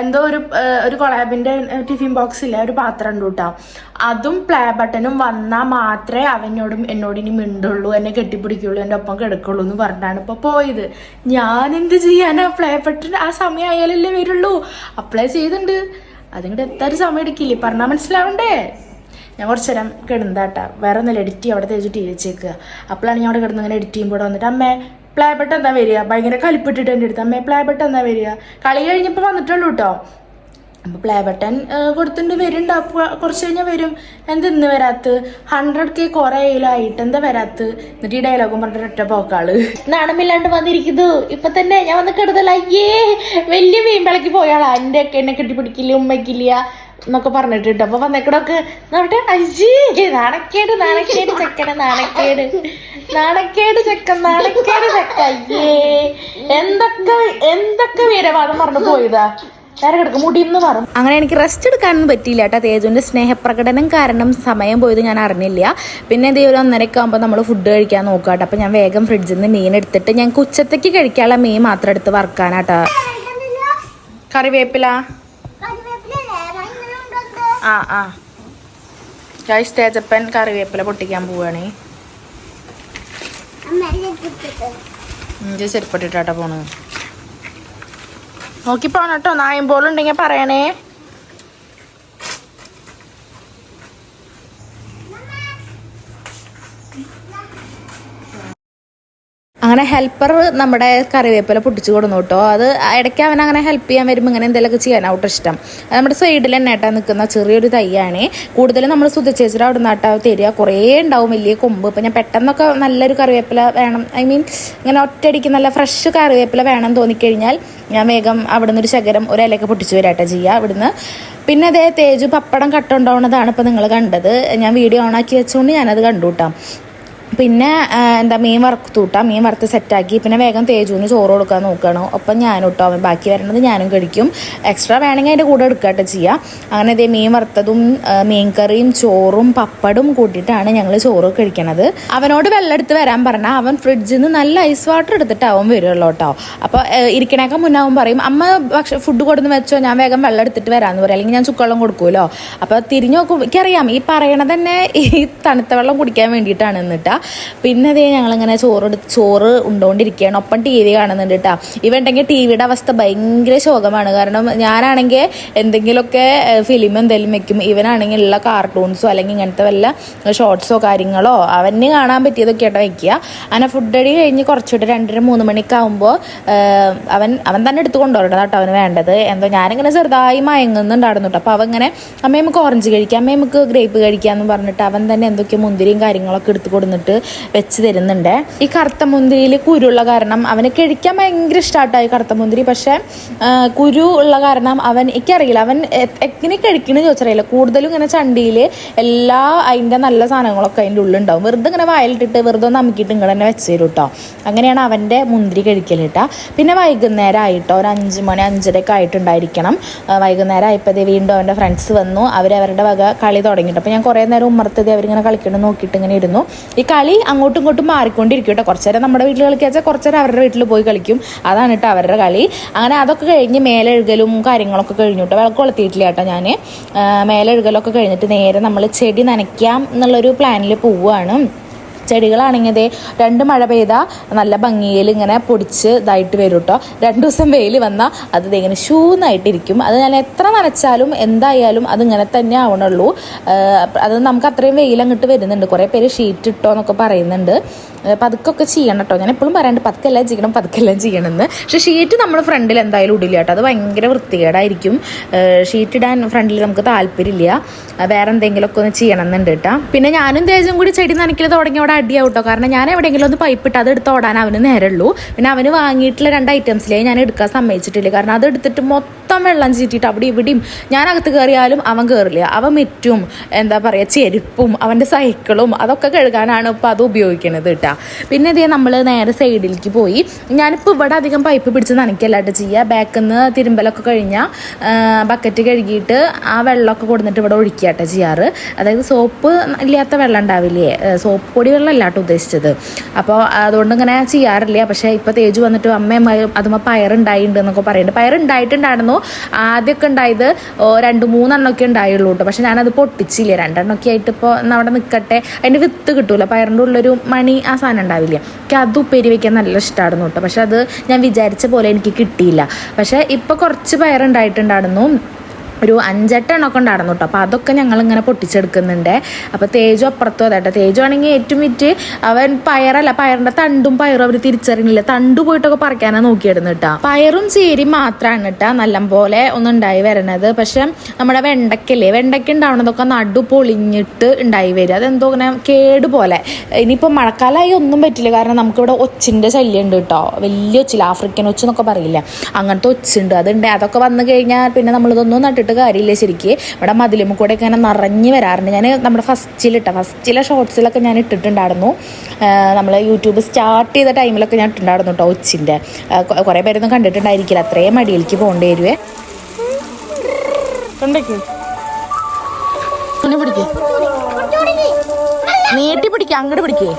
Speaker 1: എന്തോ ഒരു ഒരു കൊളാബിന്റെ ടിഫിൻ ബോക്സ് ഇല്ല? ഒരു പാത്രം ഉണ്ട് കേട്ടോ. അതും പ്ലേ ബട്ടനും വന്നാൽ മാത്രമേ അവനോടും എന്നോട് ഇനി മിണ്ടുള്ളൂ എന്നെ കെട്ടിപ്പിടിക്കുള്ളൂ എന്റെ ഒപ്പം കിടക്കുള്ളൂ എന്ന് പറഞ്ഞിട്ടാണ് ഇപ്പോൾ പോയത്. ഞാൻ എന്ത് ചെയ്യാനാ? പ്ലേ ബട്ടൻ ആ സമയം ആയാലല്ലേ വരുള്ളൂ. അപ്ലൈ ചെയ്തിട്ടുണ്ട്. അതിങ്ങോട്ട് എത്ര സമയം എടുക്കില്ലേ? പറഞ്ഞാൽ മനസ്സിലാവണ്ടേ? ഞാൻ കുറച്ച് നേരം കിടന്നാട്ടാ വേറെ ഒന്നല്ല എഡിറ്റ് ചെയ്യും. അവിടെ തേച്ച് ടി വി വെച്ചേക്കുക. അപ്പോഴാണ് ഞാൻ അവിടെ കിടന്ന് ഇങ്ങനെ എഡിറ്റ് ചെയ്യുമ്പോൾ വന്നിട്ട് അമ്മേ പ്ലേ ബട്ടൺ എന്താ വരിക? ഭയങ്കര കലിപ്പിട്ടിട്ട് എന്റെ അടുത്ത്. അമ്മേ പ്ലേ ബട്ടൺ എന്താ വരിക? കളി കഴിഞ്ഞപ്പോൾ വന്നിട്ടുള്ളൂ കേട്ടോ അപ്പോൾ പ്ലേ ബട്ടൺ കൊടുത്തിട്ട് വരുന്നുണ്ട് അപ്പോൾ കുറച്ച് കഴിഞ്ഞാൽ വരും. എന്ത് ഇന്ന് വരാത്ത്? ഹൺഡ്രഡ് കെ കുറേ ആയിട്ട് എന്താ വരാത്ത്? എന്നിട്ട് ഈ ഡയലോഗും പറഞ്ഞിട്ട് ഒറ്റ പോക്കാൾ. നാണമില്ലാണ്ട് വന്നിരിക്കുന്നു. ഇപ്പൊ തന്നെ ഞാൻ വന്ന് കിടന്നല്ല അയ്യേ വലിയ വീമ്പളക്ക് പോയാളാ. എന്റെ ഒക്കെ എന്നെ കെട്ടിപ്പിടിക്കില്ല? ഉമ്മയ്ക്കില്ല. എന്നൊക്കെ പറഞ്ഞിട്ടുണ്ട്. അപ്പൊ വന്നേക്കടൊക്കെ നോട്ടെ അയ്യേ നാണക്കേട് നാണക്കേട് ചെക്കന നാണക്കേട്. നാണക്കേട് ചെക്കൻ നാണക്കേട് ചെക്ക അയ്യേ എന്തൊക്കെ എന്തൊക്കെ വീരവാദം പറഞ്ഞു പോയതാ? അങ്ങനെ എനിക്ക് റെസ്റ്റ് എടുക്കാനൊന്നും പറ്റിയില്ല കേട്ടോ തേജുവിന്റെ സ്നേഹപ്രകടനം കാരണം സമയം പോയത് ഞാൻ അറിഞ്ഞില്ല. പിന്നെ എന്ത് ചെയ്യും? ഒരു ഒന്നരയൊക്കെ ആകുമ്പോൾ നമ്മൾ ഫുഡ് കഴിക്കാൻ നോക്കാം കേട്ടോ. അപ്പോൾ ഞാൻ വേഗം ഫ്രിഡ്ജിൽ നിന്ന് മീൻ എടുത്തിട്ട് ഞങ്ങൾക്ക് ഉച്ചത്തേക്ക് കഴിക്കാനുള്ള മീൻ മാത്രം എടുത്ത് വറുക്കാനാട്ടോ കറിവേപ്പില. ആ ആ. ഗൈസ് തേജപ്പൻ കറിവേപ്പില പൊട്ടിക്കാൻ പോവാണ്. ഇഞ്ചി ചെരുപ്പട്ടിട്ടാട്ടോ പോണു നോക്കി പോണട്ടോ നായം പോലുണ്ടെങ്കിൽ പറയണേ. അങ്ങനെ ഹെൽപ്പർ നമ്മുടെ കറിവേപ്പില പൊട്ടിച്ചു കൊടുന്നു കേട്ടോ. അത് ഇടയ്ക്ക് അവൻ അങ്ങനെ ഹെൽപ്പ് ചെയ്യാൻ വരുമ്പോൾ ഇങ്ങനെ എന്തെങ്കിലുമൊക്കെ ചെയ്യാനാവട്ടെ ഇഷ്ടം. അത് നമ്മുടെ സൈഡിൽ തന്നെ ഏട്ടാ നിൽക്കുന്ന ചെറിയൊരു തൈയാണ്. കൂടുതലും നമ്മൾ സുധച്ചേച്ചിയുടെ അവിടെ നിന്നാട്ടാ തരിക. കുറേ ഉണ്ടാവും വലിയ കൊമ്പ്. ഇപ്പം ഞാൻ പെട്ടെന്നൊക്കെ നല്ലൊരു കറിവേപ്പില വേണം. ഐ മീൻ ഇങ്ങനെ ഒറ്റയടിക്ക് നല്ല ഫ്രഷ് കറിവേപ്പില വേണം തോന്നിക്കഴിഞ്ഞാൽ ഞാൻ വേഗം അവിടെ നിന്ന് ഒരു ശകരം ഒരു ഇലയൊക്കെ പൊട്ടിച്ചു വരാട്ടോ ചെയ്യുക അവിടുന്ന്. പിന്നെ അതേ തേജു പപ്പടം കട്ടുണ്ടാവുന്നതാണ് ഇപ്പോൾ നിങ്ങൾ കണ്ടത്. ഞാൻ വീഡിയോ ഓണാക്കി വെച്ചുകൊണ്ട് ഞാനത് കണ്ടു കേട്ടോ. പിന്നെ എന്താ മീൻ വറുത്തു കൂട്ടാം. മീൻ വറുത്ത് സെറ്റാക്കി. പിന്നെ വേഗം തേജുവിന് ചോറ് കൊടുക്കാൻ നോക്കണം. ഒപ്പം ഞാനും കേട്ടോ അവൻ. ബാക്കി വരണത് ഞാനും കഴിക്കും. എക്സ്ട്രാ വേണമെങ്കിൽ അതിന്റെ കൂടെ എടുക്കാട്ടെ ചെയ്യാം. അങ്ങനെ ഇതേ മീൻ വറുത്തതും മീൻ കറിയും ചോറും പപ്പടും കൂട്ടിയിട്ടാണ് ഞങ്ങൾ ചോറ് കഴിക്കണത്. അവനോട് വെള്ളം എടുത്ത് വരാൻ പറഞ്ഞാൽ അവൻ ഫ്രിഡ്ജിൽ നിന്ന് നല്ല ഐസ് വാട്ടർ എടുത്തിട്ട് അവൻ വരുള്ളൂ കേട്ടോ അപ്പോൾ ഇരിക്കണേക്കാൾ മുന്നേ അവൻ പറയും അമ്മ പക്ഷേ ഫുഡ് കൊടുന്ന് വെച്ചോ ഞാൻ വേഗം വെള്ളം എടുത്തിട്ട് വരാമെന്ന് പറയും. അല്ലെങ്കിൽ ഞാൻ ചുക്കവെള്ളം കൊടുക്കുമല്ലോ അപ്പോൾ തിരിഞ്ഞു നോക്കും. എനിക്കറിയാം ഈ പറയണത് തന്നെ ഈ തണുത്ത വെള്ളം കുടിക്കാൻ വേണ്ടിയിട്ടാണ് എന്നിട്ടാ. പിന്നെ അതേ ഞങ്ങളിങ്ങനെ ചോറ് എടുത്ത് ചോറ് ഉണ്ടോണ്ടിരിക്കുകയാണ് ഒപ്പം ടി വി കാണുന്നുണ്ട് കേട്ടോ ഇവണ്ടെങ്കിൽ ടി വിയുടെ അവസ്ഥ ഭയങ്കര ശോകമാണ്. കാരണം ഞാനാണെങ്കിൽ എന്തെങ്കിലുമൊക്കെ ഫിലിം എന്തെങ്കിലും വെക്കും. ഇവനാണെങ്കിൽ ഉള്ള കാർട്ടൂൺസോ അല്ലെങ്കിൽ ഇങ്ങനത്തെ വല്ല ഷോർട്സോ കാര്യങ്ങളോ അവന് കാണാൻ പറ്റിയതൊക്കെ ആയിട്ട് വെക്കുക. അങ്ങനെ ഫുഡ് അടി കഴിഞ്ഞ് കുറച്ചുകൂടെ രണ്ടര മൂന്ന് മണിക്കാവുമ്പോൾ അവൻ അവൻ തന്നെ എടുത്ത് കൊണ്ടുവരണം കേട്ടോ അവന് വേണ്ടത്. എന്തോ ഞാനിങ്ങനെ ചെറുതായി മയങ്ങുന്നുണ്ടായിരുന്നു കേട്ടോ അപ്പോൾ അവൻ ഇങ്ങനെ അമ്മേ നമുക്ക് ഓറഞ്ച് കഴിക്കാം. അമ്മേ നമുക്ക് ഗ്രേപ്പ് കഴിക്കാം എന്ന് പറഞ്ഞിട്ട് അവൻ തന്നെ എന്തൊക്കെയോ മുന്തിരിയും കാര്യങ്ങളൊക്കെ എടുത്ത് കൊടുത്തിട്ട് വെച്ച് തരുന്നുണ്ട്. ഈ കറുത്ത മുന്തിരിയിൽ കുരുള്ള കാരണം അവന് കഴിക്കാൻ ഭയങ്കര ഇഷ്ടമായിട്ടായി കറുത്ത മുന്തിരി പക്ഷേ കുരു ഉള്ള കാരണം അവൻ എനിക്കറിയില്ല. അവൻ എങ്ങനെ കഴിക്കണമെന്ന് ചോദിച്ചറിയില്ല. കൂടുതലും ഇങ്ങനെ ചണ്ടിയിൽ എല്ലാ അതിന്റെ നല്ല സാധനങ്ങളൊക്കെ അതിന്റെ ഉള്ളിലുണ്ടാവും. വെറുതെ ഇങ്ങനെ വയലിട്ടിട്ട് വെറുതെ ഒന്ന് അമുക്കിയിട്ട് ഇങ്ങനെ തന്നെ വെച്ച് തരും കേട്ടോ അങ്ങനെയാണ് അവന്റെ മുന്തിരി കഴിക്കൽ കേട്ടോ പിന്നെ വൈകുന്നേരം ആയിട്ടോ ഒരു അഞ്ച് മണി അഞ്ചരയൊക്കെ ആയിട്ടുണ്ടായിരിക്കണം. വൈകുന്നേരം ആയപ്പോൾ വീണ്ടും അവന്റെ ഫ്രണ്ട്സ് വന്നു. അവരവരുടെ വക കളി തുടങ്ങിയിട്ട് അപ്പോൾ ഞാൻ കുറേ നേരം ഉമ്മർത്തത് അവരിങ്ങനെ കളിക്കണം നോക്കിയിട്ട് ഇങ്ങനെ ഇരുന്നു. ഈ കളി അങ്ങോട്ടും ഇങ്ങോട്ടും മാറിക്കൊണ്ടിരിക്കും കേട്ടോ. കുറച്ച് നമ്മുടെ വീട്ടിൽ കളിക്കുക വെച്ചാൽ കുറച്ച് നേരം അവരുടെ വീട്ടിൽ പോയി കളിക്കും. അതാണ് കേട്ടോ അവരുടെ കളി. അങ്ങനെ അതൊക്കെ കഴിഞ്ഞ് മേലെഴുകലും കാര്യങ്ങളൊക്കെ കഴിഞ്ഞു കേട്ടോ. വിളക്ക് കൊളുത്തിയിട്ടില്ല കേട്ടോ ഞാൻ മേലെഴുകലൊക്കെ കഴിഞ്ഞിട്ട് നേരെ നമ്മൾ ചെടി നനയ്ക്കാം എന്നുള്ളൊരു പ്ലാനിൽ പോവുകയാണ് ചെടികളാണെങ്കിൽ രണ്ട് മഴ പെയ്താൽ നല്ല ഭംഗിയിൽ ഇങ്ങനെ പൊടിച്ച് ഇതായിട്ട് വരും കേട്ടോ രണ്ട് ദിവസം വെയിൽ വന്നാൽ അത് ഇങ്ങനെ ഷൂന്നായിട്ടിരിക്കും അത് ഞാൻ എത്ര നനച്ചാലും എന്തായാലും അതിങ്ങനെ തന്നെ ആവണുള്ളൂ. അത് നമുക്ക് അത്രയും വെയിൽ അങ്ങോട്ട് വരുന്നുണ്ട്. കുറേ പേര് ഷീറ്റ് ഇട്ടോ എന്നൊക്കെ പറയുന്നുണ്ട്. പതുക്കൊക്കെ ചെയ്യണം കേട്ടോ ഞാൻ എപ്പോഴും പറയാണ്ട് പതുക്കെല്ലാം ചെയ്യണം പതുക്കെല്ലാം ചെയ്യണമെന്ന്. പക്ഷേ ഷീറ്റ് നമ്മൾ ഫ്രണ്ടിൽ എന്തായാലും ഇടില്ല കേട്ടോ അത് ഭയങ്കര വൃത്തികേടായിരിക്കും. ഷീറ്റ് ഇടാൻ ഫ്രണ്ടിൽ നമുക്ക് താല്പര്യമില്ല. വേറെ എന്തെങ്കിലുമൊക്കെ ഒന്ന് ചെയ്യണം എന്നുണ്ട് കേട്ടോ പിന്നെ ഞാനും തേജും കൂടി ചെടി നനയ്ക്കൽ തുടങ്ങി അവിടെ അടിയാവും കേട്ടോ കാരണം ഞാൻ എവിടെയെങ്കിലും ഒന്ന് പൈപ്പ് ഇട്ട് അത് എടുത്ത് ഓടാൻ അവന് നേരമുള്ളൂ. പിന്നെ അവന് വാങ്ങിയിട്ടുള്ള രണ്ട് ഐറ്റംസിലേ ഞാൻ എടുക്കാൻ സമ്മതിച്ചിട്ടില്ല. കാരണം അത് എടുത്തിട്ട് മൊത്തം വെള്ളം ചീറ്റിയിട്ട് അവിടെ ഇവിടെയും ഞാൻ അകത്ത് കയറിയാലും അവൻ കയറില്ല. അവൻ മെറ്റും എന്താ പറയുക ചെരുപ്പും അവന്റെ സൈക്കിളും അതൊക്കെ കഴുകാനാണ് ഇപ്പോൾ അത് ഉപയോഗിക്കുന്നത് കേട്ടോ പിന്നെ ഇതേ നമ്മൾ നേരെ സൈഡിലേക്ക് പോയി. ഞാനിപ്പോൾ ഇവിടെ അധികം പൈപ്പ് പിടിച്ച് നനയ്ക്കല്ലാട്ട് ചെയ്യുക ബാക്കിൽ നിന്ന് തിരുമ്പലൊക്കെ കഴിഞ്ഞാൽ ബക്കറ്റ് കഴുകിയിട്ട് ആ വെള്ളമൊക്കെ കൊടുത്തിട്ട് ഇവിടെ ഒഴിക്കാട്ടോ ചെയ്യാറ്. അതായത് സോപ്പ് ഇല്ലാത്ത വെള്ളം ഉണ്ടാവില്ലേ? സോപ്പ് പൊടി വെള്ളം അല്ലാട്ടോ ഉദ്ദേശിച്ചത്. അപ്പോൾ അതുകൊണ്ട് ഇങ്ങനെ ചെയ്യാറില്ല. പക്ഷേ ഇപ്പോൾ തേജ് വന്നിട്ട് അമ്മയും അതുമ്പോൾ പയറുണ്ടായിട്ടുണ്ട് എന്നൊക്കെ പറയുന്നുണ്ട് പയർ ഉണ്ടായിട്ടുണ്ടായിരുന്നു. ആദ്യമൊക്കെ ഉണ്ടായത് രണ്ട് മൂന്നെണ്ണമൊക്കെ ഉണ്ടായുള്ളൂ കേട്ടോ. പക്ഷെ ഞാനത് പൊട്ടിച്ചില്ല. രണ്ടെണ്ണമൊക്കെ ആയിട്ട് ഇപ്പോൾ അവിടെ നിൽക്കട്ടെ അതിന്റെ വിത്ത് കിട്ടൂല. പയറിന്റെ ഉള്ളൊരു മണി ആ സാധനം ഉണ്ടാവില്ല. എനിക്ക് അത് ഉപ്പേരി വയ്ക്കാൻ നല്ല ഇഷ്ടമായിരുന്നു കേട്ടോ. പക്ഷെ അത് ഞാൻ വിചാരിച്ച പോലെ എനിക്ക് കിട്ടിയില്ല. പക്ഷേ ഇപ്പോൾ കുറച്ച് പയറുണ്ടായിട്ടുണ്ടായിരുന്നു. ഒരു അഞ്ചെട്ടെണ്ണമൊക്കെ ഉണ്ടായിരുന്നു കേട്ടോ അപ്പോൾ അതൊക്കെ ഞങ്ങളിങ്ങനെ പൊട്ടിച്ചെടുക്കുന്നുണ്ട്. അപ്പോൾ തേജു അപ്പുറത്തും അതാട്ടോ തേജു ആണെങ്കിൽ ഏറ്റവും വിറ്റ് അവൻ പയറല്ല പയറിന്റെ തണ്ടും പയറും അവർ തിരിച്ചറിഞ്ഞില്ല തണ്ടു പോയിട്ടൊക്കെ പറിക്കാനാണ് നോക്കിയിടുന്നു കേട്ടോ പയറും ചേരി മാത്രമാണ് കേട്ടോ നല്ലപോലെ ഒന്നുണ്ടായി വരണത്. പക്ഷെ നമ്മുടെ വെണ്ടക്കല്ലേ വെണ്ടയ്ക്ക ഉണ്ടാവണതൊക്കെ നടു പൊളിഞ്ഞിട്ട് ഉണ്ടായി വരും. അതെന്തോ ഇങ്ങനെ കേട് പോലെ. ഇനിയിപ്പോൾ മഴക്കാലമായി ഒന്നും പറ്റില്ല. കാരണം നമുക്കിവിടെ ഒച്ചിന്റെ ശല്യം ഉണ്ട് കേട്ടോ വലിയ ഒച്ചില്ല. ആഫ്രിക്കൻ ഒച്ചെന്നൊക്കെ പറയില്ല. അങ്ങനത്തെ ഒച്ചുണ്ട്. അതുണ്ട്. അതൊക്കെ വന്നു കഴിഞ്ഞാൽ പിന്നെ നമ്മളിതൊന്നും നട്ടിട്ട് കാര്യമില്ല ശരിക്ക്. ഇവിടെ മതിലും കൂടെ ഒക്കെ ഇങ്ങനെ നിറഞ്ഞു വരാറുണ്ട്. ഞാൻ നമ്മുടെ ഫസ്റ്റിലിട്ട ഫസ്റ്റിലെ ഷോർട്സിലൊക്കെ ഞാൻ ഇട്ടിട്ടുണ്ടായിരുന്നു. നമ്മൾ യൂട്യൂബ് സ്റ്റാർട്ട് ചെയ്ത ടൈമിലൊക്കെ ഞാൻ ഇട്ടിട്ടുണ്ടായിരുന്നു കേട്ടോ ഒച്ചിന്റെ. കുറേ പേരൊന്നും കണ്ടിട്ടുണ്ടായിരിക്കില്ല. അത്രയും മടിയിലേക്ക് പോകേണ്ടി വരുവേ. നീട്ടി പിടിക്കുക അങ്ങോട്ട് പിടിക്കേ.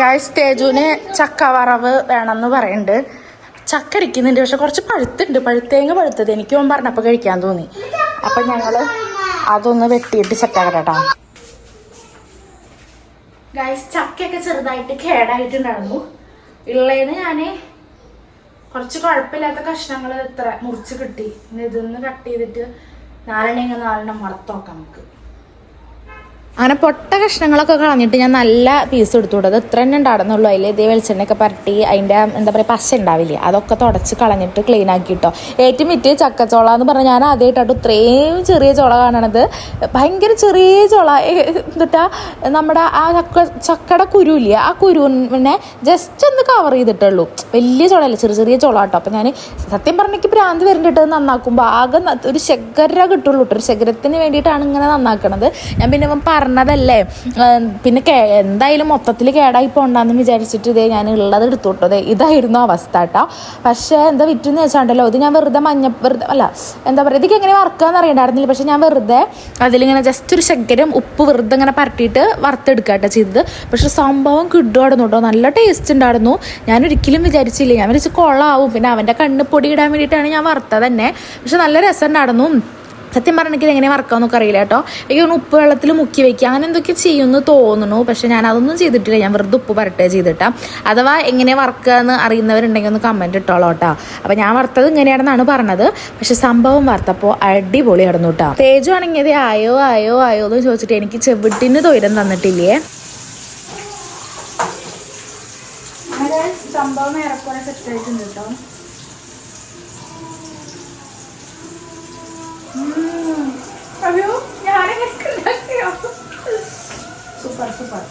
Speaker 1: ഗായ്സ് തേജുവിന് ചക്ക വറവ് വേണമെന്ന് പറയുന്നുണ്ട്. ചക്ക ഇരിക്കുന്നുണ്ട് പക്ഷെ കുറച്ച് പഴുത്തുണ്ട്. പഴുത്തേങ്ങ പഴുത്തത് എനിക്ക് ഓൻ പറഞ്ഞപ്പോൾ കഴിക്കാൻ തോന്നി. അപ്പം ഞങ്ങൾ അതൊന്ന് വെട്ടിയിട്ട് സെറ്റാക്കട്ടോ ഗായ്സ് ചക്കയൊക്കെ ചെറുതായിട്ട് കേടായിട്ടുണ്ടായിരുന്നു. ഉള്ളതിന് ഞാൻ കുറച്ച് കുഴപ്പമില്ലാത്ത കഷ്ണങ്ങൾ ഇത്ര മുറിച്ച് കിട്ടി. ഇതൊന്ന് കട്ട് ചെയ്തിട്ട് നാലെണ്ണം നാലെണ്ണം വറുത്ത് നോക്കാം നമുക്ക്. അങ്ങനെ പൊട്ട കഷ്ണങ്ങളൊക്കെ കളഞ്ഞിട്ട് ഞാൻ നല്ല പീസ് എടുത്തു കൊടുത്തത് ഇത്ര തന്നെ ഉണ്ടാകുന്നുള്ളൂ അതിൽ ഇതേ വെളിച്ചെണ്ണയൊക്കെ പരട്ടി അതിന്റെ എന്താ പറയുക പശ ഉണ്ടാവില്ലേ? അതൊക്കെ തുടച്ച് കളഞ്ഞിട്ട് ക്ലീൻ ആക്കിട്ടോ ഏറ്റവും വിറ്റ് ചക്കച്ചോള എന്ന് പറഞ്ഞാൽ ഞാൻ ആദ്യമായിട്ടോ ഇത്രയും ചെറിയ ചോള കാണണത്. ഭയങ്കര ചെറിയ ചോള. എന്നിട്ടാ നമ്മുടെ ആ ചക്ക ചക്കയുടെ കുരു ഇല്ലേ? ആ കുരുവിനെ ജസ്റ്റ് ഒന്ന് കവർ ചെയ്തിട്ടുള്ളൂ. വലിയ ചോളയല്ല ചെറിയ ചെറിയ ചോള കേട്ടോ അപ്പം ഞാൻ സത്യം പറഞ്ഞെങ്കിൽ ഭ്രാന്ത് വരണ്ടിട്ട് നന്നാക്കുമ്പോൾ ആകെ ഒരു ശകര കിട്ടുള്ളൂ കേട്ടോ ഒരു ശകരത്തിന് വേണ്ടിയിട്ടാണ് ഇങ്ങനെ നന്നാക്കണത്. ഞാൻ പിന്നെ ഇവൻ പറഞ്ഞതല്ലേ പിന്നെ കേ എന്തായാലും മൊത്തത്തിൽ കേടായി പോണ്ടെന്ന് വിചാരിച്ചിട്ട് ഇതേ ഞാൻ ഉള്ളത് എടുത്തോട്ടോ അതെ ഇതായിരുന്നു അവസ്ഥ കേട്ടോ പക്ഷേ എന്താ വിറ്റെന്ന് വെച്ചാണ്ടല്ലോ ഇത് ഞാൻ വെറുതെ മഞ്ഞ വെറുതെ അല്ല എന്താ പറയുക ഇതൊക്കെ എങ്ങനെ വറുക്കാന്ന് അറിയണ്ടായിരുന്നില്ല. പക്ഷേ ഞാൻ വെറുതെ അതിലിങ്ങനെ ജസ്റ്റ് ഒരു ശകരം ഉപ്പ് വെറുതെ ഇങ്ങനെ പരട്ടിയിട്ട് വറുത്തെടുക്കുക കേട്ടോ ചെയ്തത്. പക്ഷെ സംഭവം കിട്ടുമായിരുന്നു കേട്ടോ നല്ല ടേസ്റ്റ് ഉണ്ടായിരുന്നു. ഞാൻ ഒരിക്കലും വിചാരിച്ചില്ല. ഞാൻ വിചാരിച്ച് കൊള്ളാവും. പിന്നെ അവന്റെ കണ്ണ് പൊടി ഇടാൻ വേണ്ടിയിട്ടാണ് ഞാൻ വറുത്തത് തന്നെ. പക്ഷെ നല്ല രസം ഉണ്ടായിരുന്നു. സത്യം പറഞ്ഞെങ്കിൽ എങ്ങനെ വറക്കാമെന്നൊക്കെ അറിയില്ല കേട്ടോ. എനിക്ക് ഉപ്പ് വെള്ളത്തിൽ മുക്കി വെക്കുക. അങ്ങനെ എന്തൊക്കെ ചെയ്യുമെന്ന് തോന്നുന്നു. പക്ഷെ ഞാൻ അതൊന്നും ചെയ്തിട്ടില്ല. ഞാൻ വെറുതെ ഉപ്പ് പരട്ടേ ചെയ്തിട്ടാ. അഥവാ എങ്ങനെ വറക്കുക എന്ന് അറിയുന്നവരുണ്ടെങ്കിൽ ഒന്ന് കമന്റ് ഇട്ടോളോ കേട്ടോ. അപ്പോൾ ഞാൻ വറുത്തത് ഇങ്ങനെയാണെന്നാണ് പറഞ്ഞത്. പക്ഷെ സംഭവം വറുത്തപ്പോൾ അടിപൊളി കിടന്നു കേട്ടോ. തേജു ആണെങ്കിൽ അത് ആയോ ആയോ ആയോ എന്ന് ചോദിച്ചിട്ട് എനിക്ക് ചെവിട്ടിന് തൊയിരം തന്നിട്ടില്ലേ? സംഭവം ഏറെക്കുറെ സെറ്റ് ആയിട്ടുണ്ട് കേട്ടോ. അയ്യോ ഞാനെങ്ങനെ സൂപ്പർ സൂപ്പർ.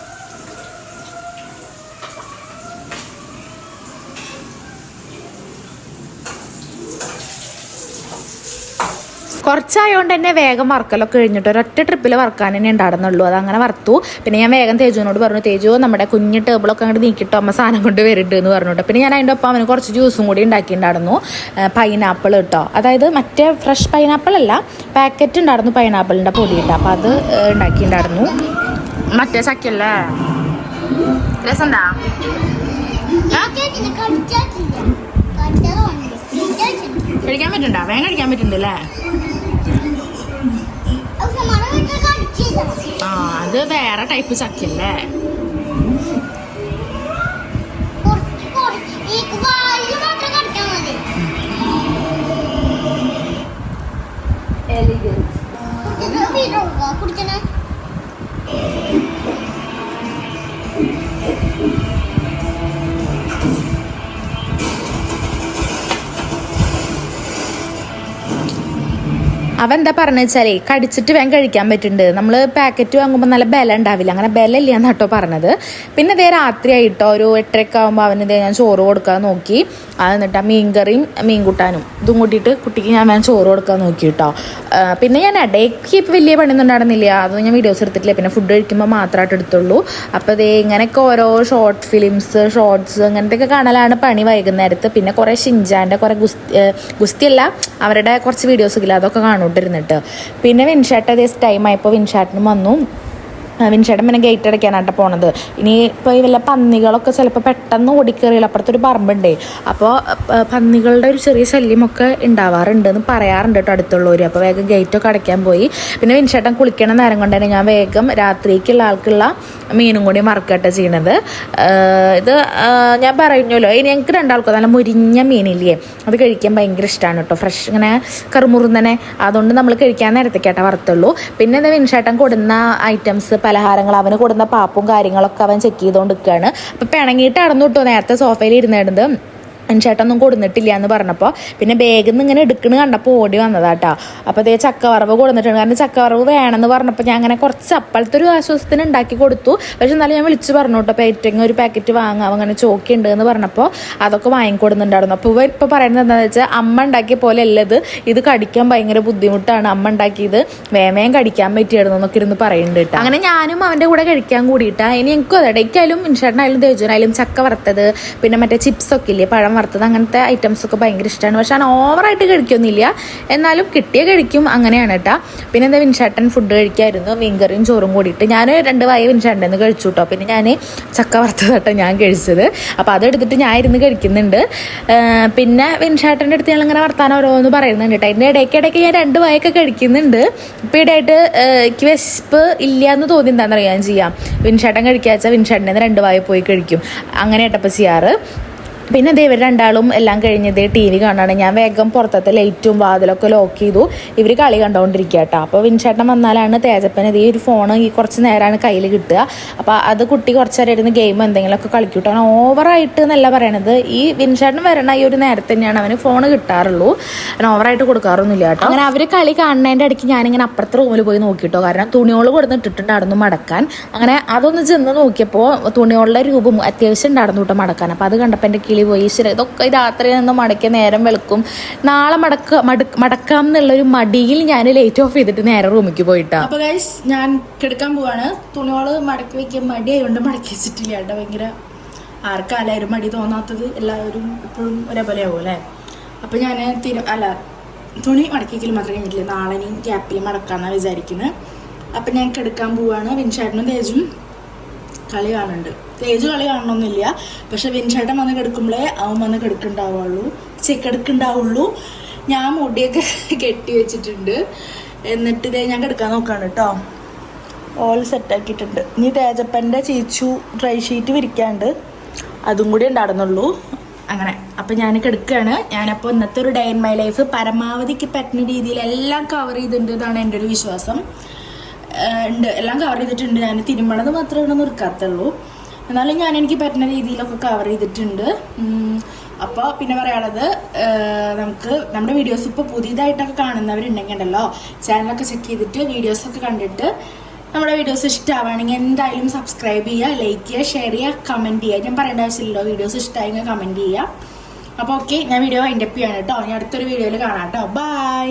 Speaker 1: കുറച്ചായതുകൊണ്ട് തന്നെ വേഗം വറക്കലൊക്കെ കഴിഞ്ഞിട്ട് ഒരൊറ്റ ട്രിപ്പിൽ വറക്കാൻ തന്നെ ഉണ്ടായിരുന്നുള്ളൂ. അതങ്ങനെ വറുത്തു പിന്നെ ഞാൻ വേഗം തേജുവിനോട് പറഞ്ഞു തേജു നമ്മുടെ കുഞ്ഞ് ടേബിളൊക്കെ അങ്ങോട്ട് നീക്കിട്ടോ അമ്മ സാധനം കൊണ്ട് വരുന്നുണ്ട് എന്ന് പറഞ്ഞിട്ട്. പിന്നെ ഞാൻ അതിന്റെ ഒപ്പം അവന് കുറച്ച് ജ്യൂസും കൂടി ഉണ്ടാക്കിയിട്ടുണ്ടായിരുന്നു. പൈനാപ്പിൾ കേട്ടോ അതായത് മറ്റേ ഫ്രഷ് പൈനാപ്പിൾ അല്ല പാക്കറ്റ് ഉണ്ടായിരുന്നു പൈനാപ്പിളിന്റെ പൊടിയിട്ട്. അപ്പോൾ അത് ഉണ്ടാക്കിയിട്ടുണ്ടായിരുന്നു. മറ്റേ ചക്കല്ലേ രസണ്ടാ? കഴിക്കാൻ പറ്റണ്ട? വേഗം കഴിക്കാൻ പറ്റുന്നുണ്ട് അല്ലേ
Speaker 2: പക്ഷെ മണം വിട്ട് കടിച്ചില്ല
Speaker 1: ആ അത് വേറെ ടൈപ്പ് ചക്കല്ലേ?
Speaker 2: കുറച്ച് കുറച്ച്.
Speaker 1: അവൻ എന്താ പറഞ്ഞു വെച്ചാലേ കടിച്ചിട്ട് വേഗം കഴിക്കാൻ പറ്റുന്നുണ്ട്. നമ്മൾ പാക്കറ്റ് വാങ്ങുമ്പോൾ നല്ല ബല ഉണ്ടാവില്ല. അങ്ങനെ ബല ഇല്ല എന്നാട്ടോ പറഞ്ഞത്. പിന്നെ ഇതേ രാത്രി ആയിട്ടോ ഒരു എട്ടരയൊക്കെ ആകുമ്പോൾ അവന് ഇതേ ഞാൻ ചോറ് കൊടുക്കാൻ നോക്കി. അത് എന്നിട്ട് മീൻ കൂട്ടാനും ഇതും കൂട്ടിയിട്ട് കുട്ടിക്ക് ഞാൻ വേണം ചോറ് കൊടുക്കാൻ നോക്കി കേട്ടോ പിന്നെ ഞാൻ ഇടയ്ക്ക് ഇപ്പം വലിയ പണിയൊന്നും ഉണ്ടായിരുന്നില്ല. അതൊന്നും ഞാൻ വീഡിയോസ് എടുത്തിട്ടില്ല. പിന്നെ ഫുഡ് കഴിക്കുമ്പോൾ മാത്രമായിട്ട് എടുത്തുള്ളൂ. അപ്പോൾ ഇതേ ഇങ്ങനെയൊക്കെ ഓരോ ഷോർട്ട് ഫിലിംസ് ഷോർട്സ് അങ്ങനത്തെയൊക്കെ കാണലാണ് പണി വൈകുന്നേരത്ത്. പിന്നെ കുറേ ഷിൻജാന്റെ കുറേ ഗുസ്തി ഗുസ്തിയല്ല അവരുടെ കുറച്ച് വീഡിയോസ് ഇല്ല അതൊക്കെ കാണോണ്ടിരുന്നിട്ട് പിന്നെ വിൻഷാട്ട് അതേ ടൈം ആയപ്പോൾ വിൻഷാട്ടിനും വന്നു. ആ, വിൻഷേട്ടൻ പിന്നെ ഗേറ്റ് അടയ്ക്കാനായിട്ട് പോണത്. ഇനി ഇപ്പോൾ ഈ വല്ല പന്നികളൊക്കെ ചിലപ്പോൾ പെട്ടെന്ന് ഓടിക്കറിയില്ല അപ്പുറത്തൊരു പറമ്പുണ്ടേ. അപ്പോൾ പന്നികളുടെ ഒരു ചെറിയ ശല്യമൊക്കെ ഉണ്ടാവാറുണ്ട് എന്ന് പറയാറുണ്ട് കേട്ടോ അടുത്തുള്ളവർ അപ്പോൾ വേഗം ഗേറ്റൊക്കെ അടയ്ക്കാൻ പോയി. പിന്നെ വിൻചേട്ടൻ കുളിക്കണ നേരം കൊണ്ട് തന്നെ ഞാൻ വേഗം രാത്രിക്കുള്ള ആൾക്കുള്ള മീനും കൂടി മറക്കട്ടെ ചെയ്യണത്. ഇത് ഞാൻ പറഞ്ഞല്ലോ ഇനി ഞങ്ങൾക്ക് രണ്ടാൾക്കും നല്ല മുരിഞ്ഞ മീനില്ലേ? അത് കഴിക്കാൻ ഭയങ്കര ഇഷ്ടമാണ് കേട്ടോ. ഫ്രഷ് ഇങ്ങനെ കറുമുറുന്നനെ. അതുകൊണ്ട് നമ്മൾ കഴിക്കാൻ നേരത്തേക്കാട്ടെ വറുത്തുള്ളൂ. പിന്നെ എന്താ വിൻചേട്ടൻ കൊടുന്ന ഐറ്റംസ് പലഹാരങ്ങൾ അവന് കൊടുന്ന പാപ്പും കാര്യങ്ങളൊക്കെ അവൻ ചെക്ക് ചെയ്തുകൊണ്ട് നിൽക്കുകയാണ് അപ്പം പിണങ്ങിയിട്ട് അടന്നു കിട്ടുമോ നേരത്തെ സോഫയിൽ ഇരുന്നിടുന്നത് ചേട്ടൊന്നും കൊടുന്നിട്ടില്ല എന്ന് പറഞ്ഞപ്പോൾ പിന്നെ ബാഗിൽ നിന്ന് ഇങ്ങനെ എടുക്കണ കണ്ടപ്പോൾ ഓടി വന്നതാട്ടോ. അപ്പോൾ അതേ ചക്കവറവ് കൊടുന്നിട്ടുണ്ട്. കാരണം ചക്കവറവ് വേണമെന്ന് പറഞ്ഞപ്പോൾ ഞാൻ അങ്ങനെ കുറച്ച് അപ്പോഴത്തെ ഒരു ആശ്വാസത്തിന് ഉണ്ടാക്കി കൊടുത്തു. പക്ഷെ എന്നാലും ഞാൻ വിളിച്ച് പറഞ്ഞു കേട്ടോ പേറ്റങ്ങ ഒരു പാക്കറ്റ് വാങ്ങാം. അങ്ങനെ ചോക്കി ഉണ്ട് എന്ന് പറഞ്ഞപ്പോൾ അതൊക്കെ വാങ്ങിക്കൊടുന്നുണ്ടായിരുന്നു. അപ്പോൾ ഇവ ഇപ്പോൾ പറയുന്നത് എന്താണെന്ന് വെച്ചാൽ അമ്മ ഉണ്ടാക്കിയ പോലെ അല്ലത് ഇത് കടിക്കാൻ ഭയങ്കര ബുദ്ധിമുട്ടാണ്. അമ്മ ഉണ്ടാക്കിയത് വേമയം കടിക്കാൻ പറ്റിയായിരുന്നു എന്നൊക്കെ ഇരുന്ന് പറയുന്നുണ്ട് കേട്ടോ അങ്ങനെ ഞാനും അവന്റെ കൂടെ കഴിക്കാൻ കൂടിയിട്ടാണ് ഇനി എനിക്കും അതെ ഇടയ്ക്കായാലും ഇൻഷേട്ടനായാലും ദേജുനായാലും ചക്ക വറുത്തത് പിന്നെ മറ്റേ ചിപ്സൊക്കെ ഇല്ലേ പഴം വറുത്തത് അങ്ങനത്തെ ഐറ്റംസ് ഒക്കെ ഭയങ്കര ഇഷ്ടമാണ് പക്ഷെ ഞാൻ ഓവറായിട്ട് കഴിക്കൊന്നുമില്ല. എന്നാലും കിട്ടിയ കഴിക്കും. അങ്ങനെയാണ് കേട്ടോ. പിന്നെ എന്താ വിൻചാട്ടൻ ഫുഡ് കഴിക്കായിരുന്നു. മീൻകറിയും ചോറും കൂടിയിട്ട്. ഞാൻ രണ്ട് വായ വിൻചാട്ടൻ നിന്ന് കഴിച്ചു കേട്ടോ പിന്നെ ഞാൻ ചക്ക വറുത്തതാട്ടോ ഞാൻ കഴിച്ചത്. അപ്പോൾ അതെടുത്തിട്ട് ഞാൻ ഇരുന്ന് കഴിക്കുന്നുണ്ട്. പിന്നെ വിൻചാട്ടന്റെ അടുത്ത് ഞാൻ ഇങ്ങനെ വർത്താനം ഓരോന്ന് പറയുന്നുണ്ട് കേട്ടോ. അതിന്റെ ഇടയ്ക്ക് ഇടയ്ക്ക് ഞാൻ രണ്ട് വായൊക്കെ കഴിക്കുന്നുണ്ട്. ഇപ്പോൾ ഇടയായിട്ട് എനിക്ക് വിശപ്പ് ഇല്ല എന്ന് തോന്നി എന്താണെന്നറിയാൻ ചെയ്യാം. വിൻചാട്ടൻ കഴിക്കാച്ചാൽ വിൻചാട്ടന്റെ രണ്ട് വായ പോയി കഴിക്കും. അങ്ങനെ ഇട്ടപ്പോൾ ചെയ്യാറ്. പിന്നെ ദേ ഇവർ രണ്ടാളും എല്ലാം കഴിഞ്ഞത് ടി വി കാണാണ്. ഞാൻ വേഗം പുറത്തത്തെ ലൈറ്റും വാതിലൊക്കെ ലോക്ക് ചെയ്തു. ഇവർ കളി കണ്ടുകൊണ്ടിരിക്കുക കേട്ടോ അപ്പോൾ വിൻചേട്ടൻ വന്നാലാണ് തേജപ്പന് ഈ ഒരു ഫോൺ ഈ കുറച്ച് നേരമാണ് കയ്യിൽ കിട്ടുക. അപ്പോൾ അത് കുട്ടി കുറച്ച് നേരം ഇരുന്ന് ഗെയിം എന്തെങ്കിലുമൊക്കെ കളിക്കൂട്ടോ. അവൻ ഓവറായിട്ട് എന്നല്ല പറയണത്. ഈ വിൻചേട്ടൻ വരണ ഈ ഒരു നേരത്തെ തന്നെയാണ് അവന് ഫോൺ കിട്ടാറുള്ളൂ. അവൻ ഓവറായിട്ട് കൊടുക്കാറൊന്നുമില്ല കേട്ടോ അങ്ങനെ അവർ കളി കാണുന്നതിന്റെ ഇടയ്ക്ക് ഞാനിങ്ങനെ അപ്പുറത്തെ റൂമിൽ പോയി നോക്കിയിട്ടോ കാരണം തുണിയോൾ ഇട്ടിട്ടുണ്ടായിരുന്നു മടക്കാൻ. അങ്ങനെ അതൊന്ന് ചെന്ന് നോക്കിയപ്പോൾ തുണിയോളുടെ രൂപം അത്യാവശ്യം ഉണ്ടായിരുന്നു കേട്ടോ മടക്കാൻ. അപ്പോൾ അത് കണ്ടപ്പോൾ എന്റെ കിളി പോയി. ഈശ്വര ഇതൊക്കെ രാത്രി നിന്ന് മടക്കിയ നേരം വെളുക്കും. നാളെ മടക്ക മട- മടക്കാം എന്നുള്ളൊരു മടിയിൽ ഞാൻ ലേറ്റ് ഓഫ് ചെയ്തിട്ട് നേരെ റൂമിലേക്ക് പോയിട്ടാ. അപ്പൊ ഗൈസ് ഞാൻ കിടക്കാൻ പോവാണ്. തുണിയോൾ മടക്കി വെക്കാൻ മടി ആയതുകൊണ്ട് മടക്കി വെച്ചിട്ടില്ല കേട്ടോ. ഭയങ്കര ആർക്കാലായാലും മടി തോന്നാത്തത് എല്ലാവരും ഇപ്പോഴും ഒരേപോലെ ആവും അല്ലേ? അപ്പൊ ഞാൻ തിരു അല്ല തുണി മടക്കിക്കൽ മാത്രം കഴിഞ്ഞിട്ടില്ല. നാളെ ഇനി ഗ്യാപ്പിൽ മടക്കാന്നാണ് വിചാരിക്കുന്നത് അപ്പം ഞാൻ കിടക്കാൻ പോവാണ്. വിൻഷാട്ടിനും തേജും കളി കാണുന്നുണ്ട്. തേജ് കളി കാണണമെന്നില്ല പക്ഷെ വിൻചേട്ടൻ വന്ന് കിടക്കുമ്പോഴേ അവൻ വന്ന് കിടക്കുണ്ടാവുള്ളൂ. ചെക്കെടുക്കുണ്ടാവുള്ളൂ ഞാൻ മുടിയൊക്കെ കെട്ടി വെച്ചിട്ടുണ്ട്. എന്നിട്ട് ഇതേ ഞാൻ കിടക്കാൻ നോക്കാണ് കേട്ടോ ഓൾ സെറ്റാക്കിയിട്ടുണ്ട് ഇനി തേജപ്പന്റെ ചീച്ചു ഡ്രൈ ഷീറ്റ് വിരിക്കാണ്ട് അതും കൂടി ഉണ്ടായിരുന്നുള്ളൂ. അങ്ങനെ. അപ്പം ഞാൻ കിടക്കുകയാണ് ഞാനപ്പോൾ ഇന്നത്തെ ഒരു ഡേ ഇൻ മൈ ലൈഫ് പരമാവധിക്ക് പറ്റുന്ന രീതിയിൽ എല്ലാം കവർ ചെയ്തിട്ടുണ്ട് എന്നാണ് എന്റെ ഒരു വിശ്വാസം. ഉണ്ട്. എല്ലാം കവർ ചെയ്തിട്ടുണ്ട്. ഞാൻ തിരുമണത് മാത്രമേ നിർക്കാത്തുള്ളൂ. എന്നാലും ഞാൻ എനിക്ക് പറ്റുന്ന രീതിയിലൊക്കെ കവർ ചെയ്തിട്ടുണ്ട്. അപ്പോൾ പിന്നെ പറയാനുള്ളത് നമുക്ക് നമ്മുടെ വീഡിയോസ് ഇപ്പോൾ പുതിയതായിട്ടൊക്കെ കാണുന്നവരുണ്ടെങ്കിൽ ഉണ്ടല്ലോ ചാനലൊക്കെ ചെക്ക് ചെയ്തിട്ട് വീഡിയോസൊക്കെ കണ്ടിട്ട് നമ്മുടെ വീഡിയോസ് ഇഷ്ടമാവുകയാണെങ്കിൽ എന്തായാലും സബ്സ്ക്രൈബ് ചെയ്യുക ലൈക്ക് ചെയ്യുക ഷെയർ ചെയ്യുക കമന്റ് ചെയ്യുക. ഞാൻ പറയേണ്ട ആവശ്യമില്ലല്ലോ വീഡിയോസ് ഇഷ്ടമായെങ്കിൽ കമന്റ് ചെയ്യുക. അപ്പോൾ ഓക്കെ ഞാൻ വീഡിയോ വൈൻഡപ്പ് ചെയ്യാണ് കേട്ടോ. ഞാൻ അടുത്തൊരു വീഡിയോയിൽ കാണാം കേട്ടോ. ബൈ